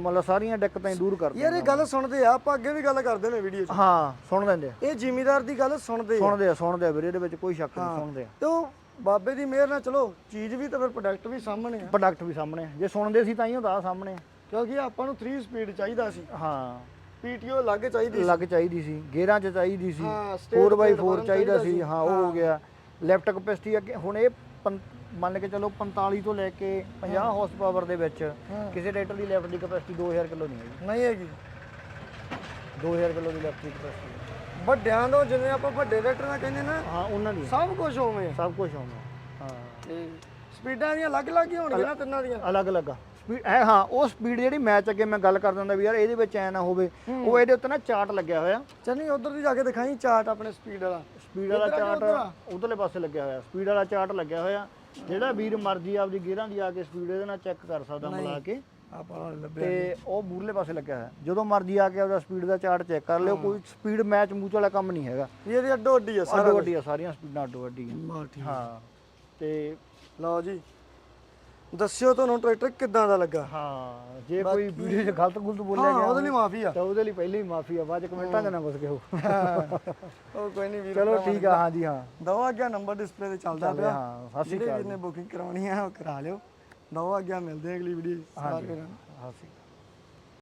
Speaker 2: ਮਤਲਬ ਸਾਰੀਆਂ ਦਿੱਕਤਾਂ ਹੀ ਦੂਰ ਕਰਦੇ
Speaker 1: ਯਾਰ ਇਹ ਗੱਲ ਸੁਣਦੇ ਆ ਆਪਾਂ ਅੱਗੇ ਵੀ ਗੱਲ ਕਰਦੇ ਨੇ ਵੀਡੀਓ 'ਚ।
Speaker 2: ਹਾਂ ਸੁਣ ਲੈਂਦੇ ਆ।
Speaker 1: ਇਹ ਜ਼ਿਮੀਦਾਰ ਦੀ ਗੱਲ ਸੁਣਦੇ ਆ।
Speaker 2: ਸੁਣਦੇ ਆ ਸੁਣਦੇ ਆ ਵੀਰੇ ਇਹਦੇ ਵਿੱਚ ਕੋਈ ਸ਼ੱਕ ਨਹੀਂ ਸੁਣਦੇ ਆ।
Speaker 1: ਤੇ ਉਹ ਬਾਬੇ ਦੀ ਮਿਹਰ ਨਾਲ ਚਲੋ ਚੀਜ਼ ਵੀ ਤਾਂ ਫਿਰ ਪ੍ਰੋਡਕਟ ਵੀ ਸਾਹਮਣੇ ਆ।
Speaker 2: ਪ੍ਰੋਡਕਟ ਵੀ ਸਾਹਮਣੇ ਆ। ਜੇ ਸੁਣਦੇ ਸੀ ਤਾਂ ਹੀ ਹੁੰਦਾ ਸਾਹਮਣੇ।
Speaker 1: ਕਿਉਂਕਿ ਆਪਾਂ ਨੂੰ 3 ਸਪੀਡ ਚਾਹੀਦਾ ਸੀ।
Speaker 2: ਹਾਂ।
Speaker 1: ਪੀਟੀਓ ਅਲੱਗ ਚਾਹੀਦੀ ਸੀ।
Speaker 2: ਲੱਗ ਚਾਹੀਦੀ ਸੀ। ਗੇਅਰਾਂ 'ਚ ਚਾਹੀਦੀ ਸੀ।
Speaker 1: ਹਾਂ, state
Speaker 2: 4x4
Speaker 1: plate
Speaker 2: ਚਾਹੀਦਾ ਸੀ। ਹਾਂ ਉਹ ਹੋ ਗਿਆ। ਲੈਫਟ ਕਪੈਸਿਟੀ ਅੱਗੇ ਹੁਣ ਇਹ ਪੰ- ਮੰਨ ਕੇ ਚਲੋ 45 ਤੋਂ ਲੈ ਕੇ 50 ਹਾਰਸ ਪਾਵਰ ਦੇ ਵਿੱਚ ਕਿਸੇ ਟਰੈਕਟਰ ਦੀ ਲੈਫਟ ਦੀ ਕਪੈਸਿਟੀ 2000 ਕਿਲੋ ਨਹੀਂ ਹੈਗੀ।
Speaker 1: ਨਹੀਂ ਹੈਗੀ।
Speaker 2: 2000 ਕਿਲੋ ਦੀ ਲੈਫਟ ਦੀ ਕਪੈਸਿਟੀ
Speaker 1: ਵੱਡਿਆਂ ਤੋਂ ਜਿਵੇਂ ਆਪਾਂ ਵੱਡੇ ਟਰੈਕਟਰ ਕਹਿੰਦੇ ਨਾ
Speaker 2: ਹਾਂ ਉਹਨਾਂ ਦੀ
Speaker 1: ਸਭ ਕੁਝ ਹੋਵੇਂ
Speaker 2: ਸਭ ਕੁਝ ਆਉਂਦਾ ਹਾਂ।
Speaker 1: ਤੇ ਸਪੀਡਾਂ ਦੀਆਂ ਅਲੱਗ-ਅਲੱਗ ਹੀ ਹੋਣਗੀਆਂ ਨਾ ਤਿੰਨਾਂ ਦੀਆਂ।
Speaker 2: ਅਲੱਗ ਅਲੱਗ ਸਪੀਡ ਹੈ ਹਾਂ ਉਹ ਸਪੀਡ ਜਿਹੜੀ ਮੈਚ ਅੱਗੇ ਮੈਂ ਗੱਲ ਕਰ ਦਿੰਦਾ ਵੀ ਯਾਰ ਇਹਦੇ ਵਿੱਚ ਐ ਨਾ ਹੋਵੇ ਉਹ ਇਹਦੇ ਉੱਤੇ ਨਾ ਚਾਰਟ ਲੱਗਿਆ ਹੋਇਆ।
Speaker 1: ਚੰਨੀ ਉਧਰ ਦੀ ਜਾ ਕੇ ਦਿਖਾਈ ਚਾਰਟ ਆਪਣੇ ਸਪੀਡ ਵਾਲਾ।
Speaker 2: ਸਪੀਡ ਵਾਲਾ? ਚਾਰਟ ਉਧਰਲੇ ਪਾਸੇ ਲੱਗਿਆ ਹੋਇਆ। ਸਪੀਡ ਵਾਲਾ ਚਾਰਟ ਲੱਗਿਆ ਹੋਇਆ। ਜਿਹੜਾ ਵੀਰ ਮਰਜ਼ੀ ਆਪਦੀ ਗੇਅਰਾਂ ਦੀ ਆ ਕੇ ਸਪੀਡ ਇਹਦੇ ਨਾਲ ਚੈੱਕ ਕਰ ਸਕਦਾ ਮਿਲਾ ਕੇ।
Speaker 1: ਆਪਾਂ ਲੱਭਿਆ
Speaker 2: ਤੇ ਉਹ ਮੂਰਲੇ ਪਾਸੇ ਲੱਗਿਆ ਹੋਇਆ। ਜਦੋਂ ਮਰਜ਼ੀ ਆ ਕੇ ਆਪਦਾ ਸਪੀਡ ਦਾ ਚਾਰਟ ਚੈੱਕ ਕਰ ਲਿਓ ਕੋਈ ਸਪੀਡ ਮੈਚ ਮੂਚ ਵਾਲਾ ਕੰਮ ਨਹੀਂ ਹੈਗਾ।
Speaker 1: ਵੀ ਇਹਦੀ ਅੱਡੋ ਅੱਡੀ ਆ ਸਾਰਾ
Speaker 2: ਅੱਡੋ ਅੱਡੀ ਆ ਸਾਰੀਆਂ ਸਪੀਡਾਂ ਅੱਡੋ ਅੱਡੀ ਆ।
Speaker 1: ਠੀਕ।
Speaker 2: ਹਾਂ। ਤੇ
Speaker 1: ਲਓ ਜੀ। ਦੱਸਿਓ ਤੁਹਾਨੂੰ ਟਰੈਕਟਰ ਕਿੱਦਾਂ ਦਾ ਲੱਗਾ?
Speaker 2: ਹਾਂ ਜੇ ਕੋਈ ਵੀਡੀਓ 'ਚ ਗਲਤ ਗੁਲਤ ਬੋਲਿਆ
Speaker 1: ਹਾਂ
Speaker 2: ਗਿਆ
Speaker 1: ਉਹਦੇ ਲਈ ਮਾਫੀ ਆ।
Speaker 2: ਤਾਂ ਉਹਦੇ ਲਈ ਪਹਿਲਾਂ ਹੀ ਮਾਫੀ ਆ। ਬਾਅਦ ਚ ਕਮੈਂਟਾਂ 'ਚ ਨਾ ਕੁਛ ਕਹੋ।
Speaker 1: ਉਹ ਕੋਈ ਨਹੀਂ ਵੀਰ
Speaker 2: ਚਲੋ ਠੀਕ ਆ ਹਾਂਜੀ ਹਾਂ।
Speaker 1: ਦੋ ਅੱਗੇ ਨੰਬਰ ਡਿਸਪਲੇ ਤੇ ਚੱਲਦਾ ਪਿਆ।
Speaker 2: ਹਾਂ ਸਤਿ ਸ਼੍ਰੀ ਅਕਾਲ
Speaker 1: ਬੁਕਿੰਗ ਕਰਾਉਣੀ ਆ ਉਹ ਕਰਾ ਲਿਓ। ਦੋ ਅੱਗੇ ਮਿਲਦੇ ਆ ਅਗਲੀ ਵੀਡੀਓ ਸਾਰੇ ਵੀਰਾਂ ਨੂੰ।
Speaker 2: ਹਾਂ ਸੀ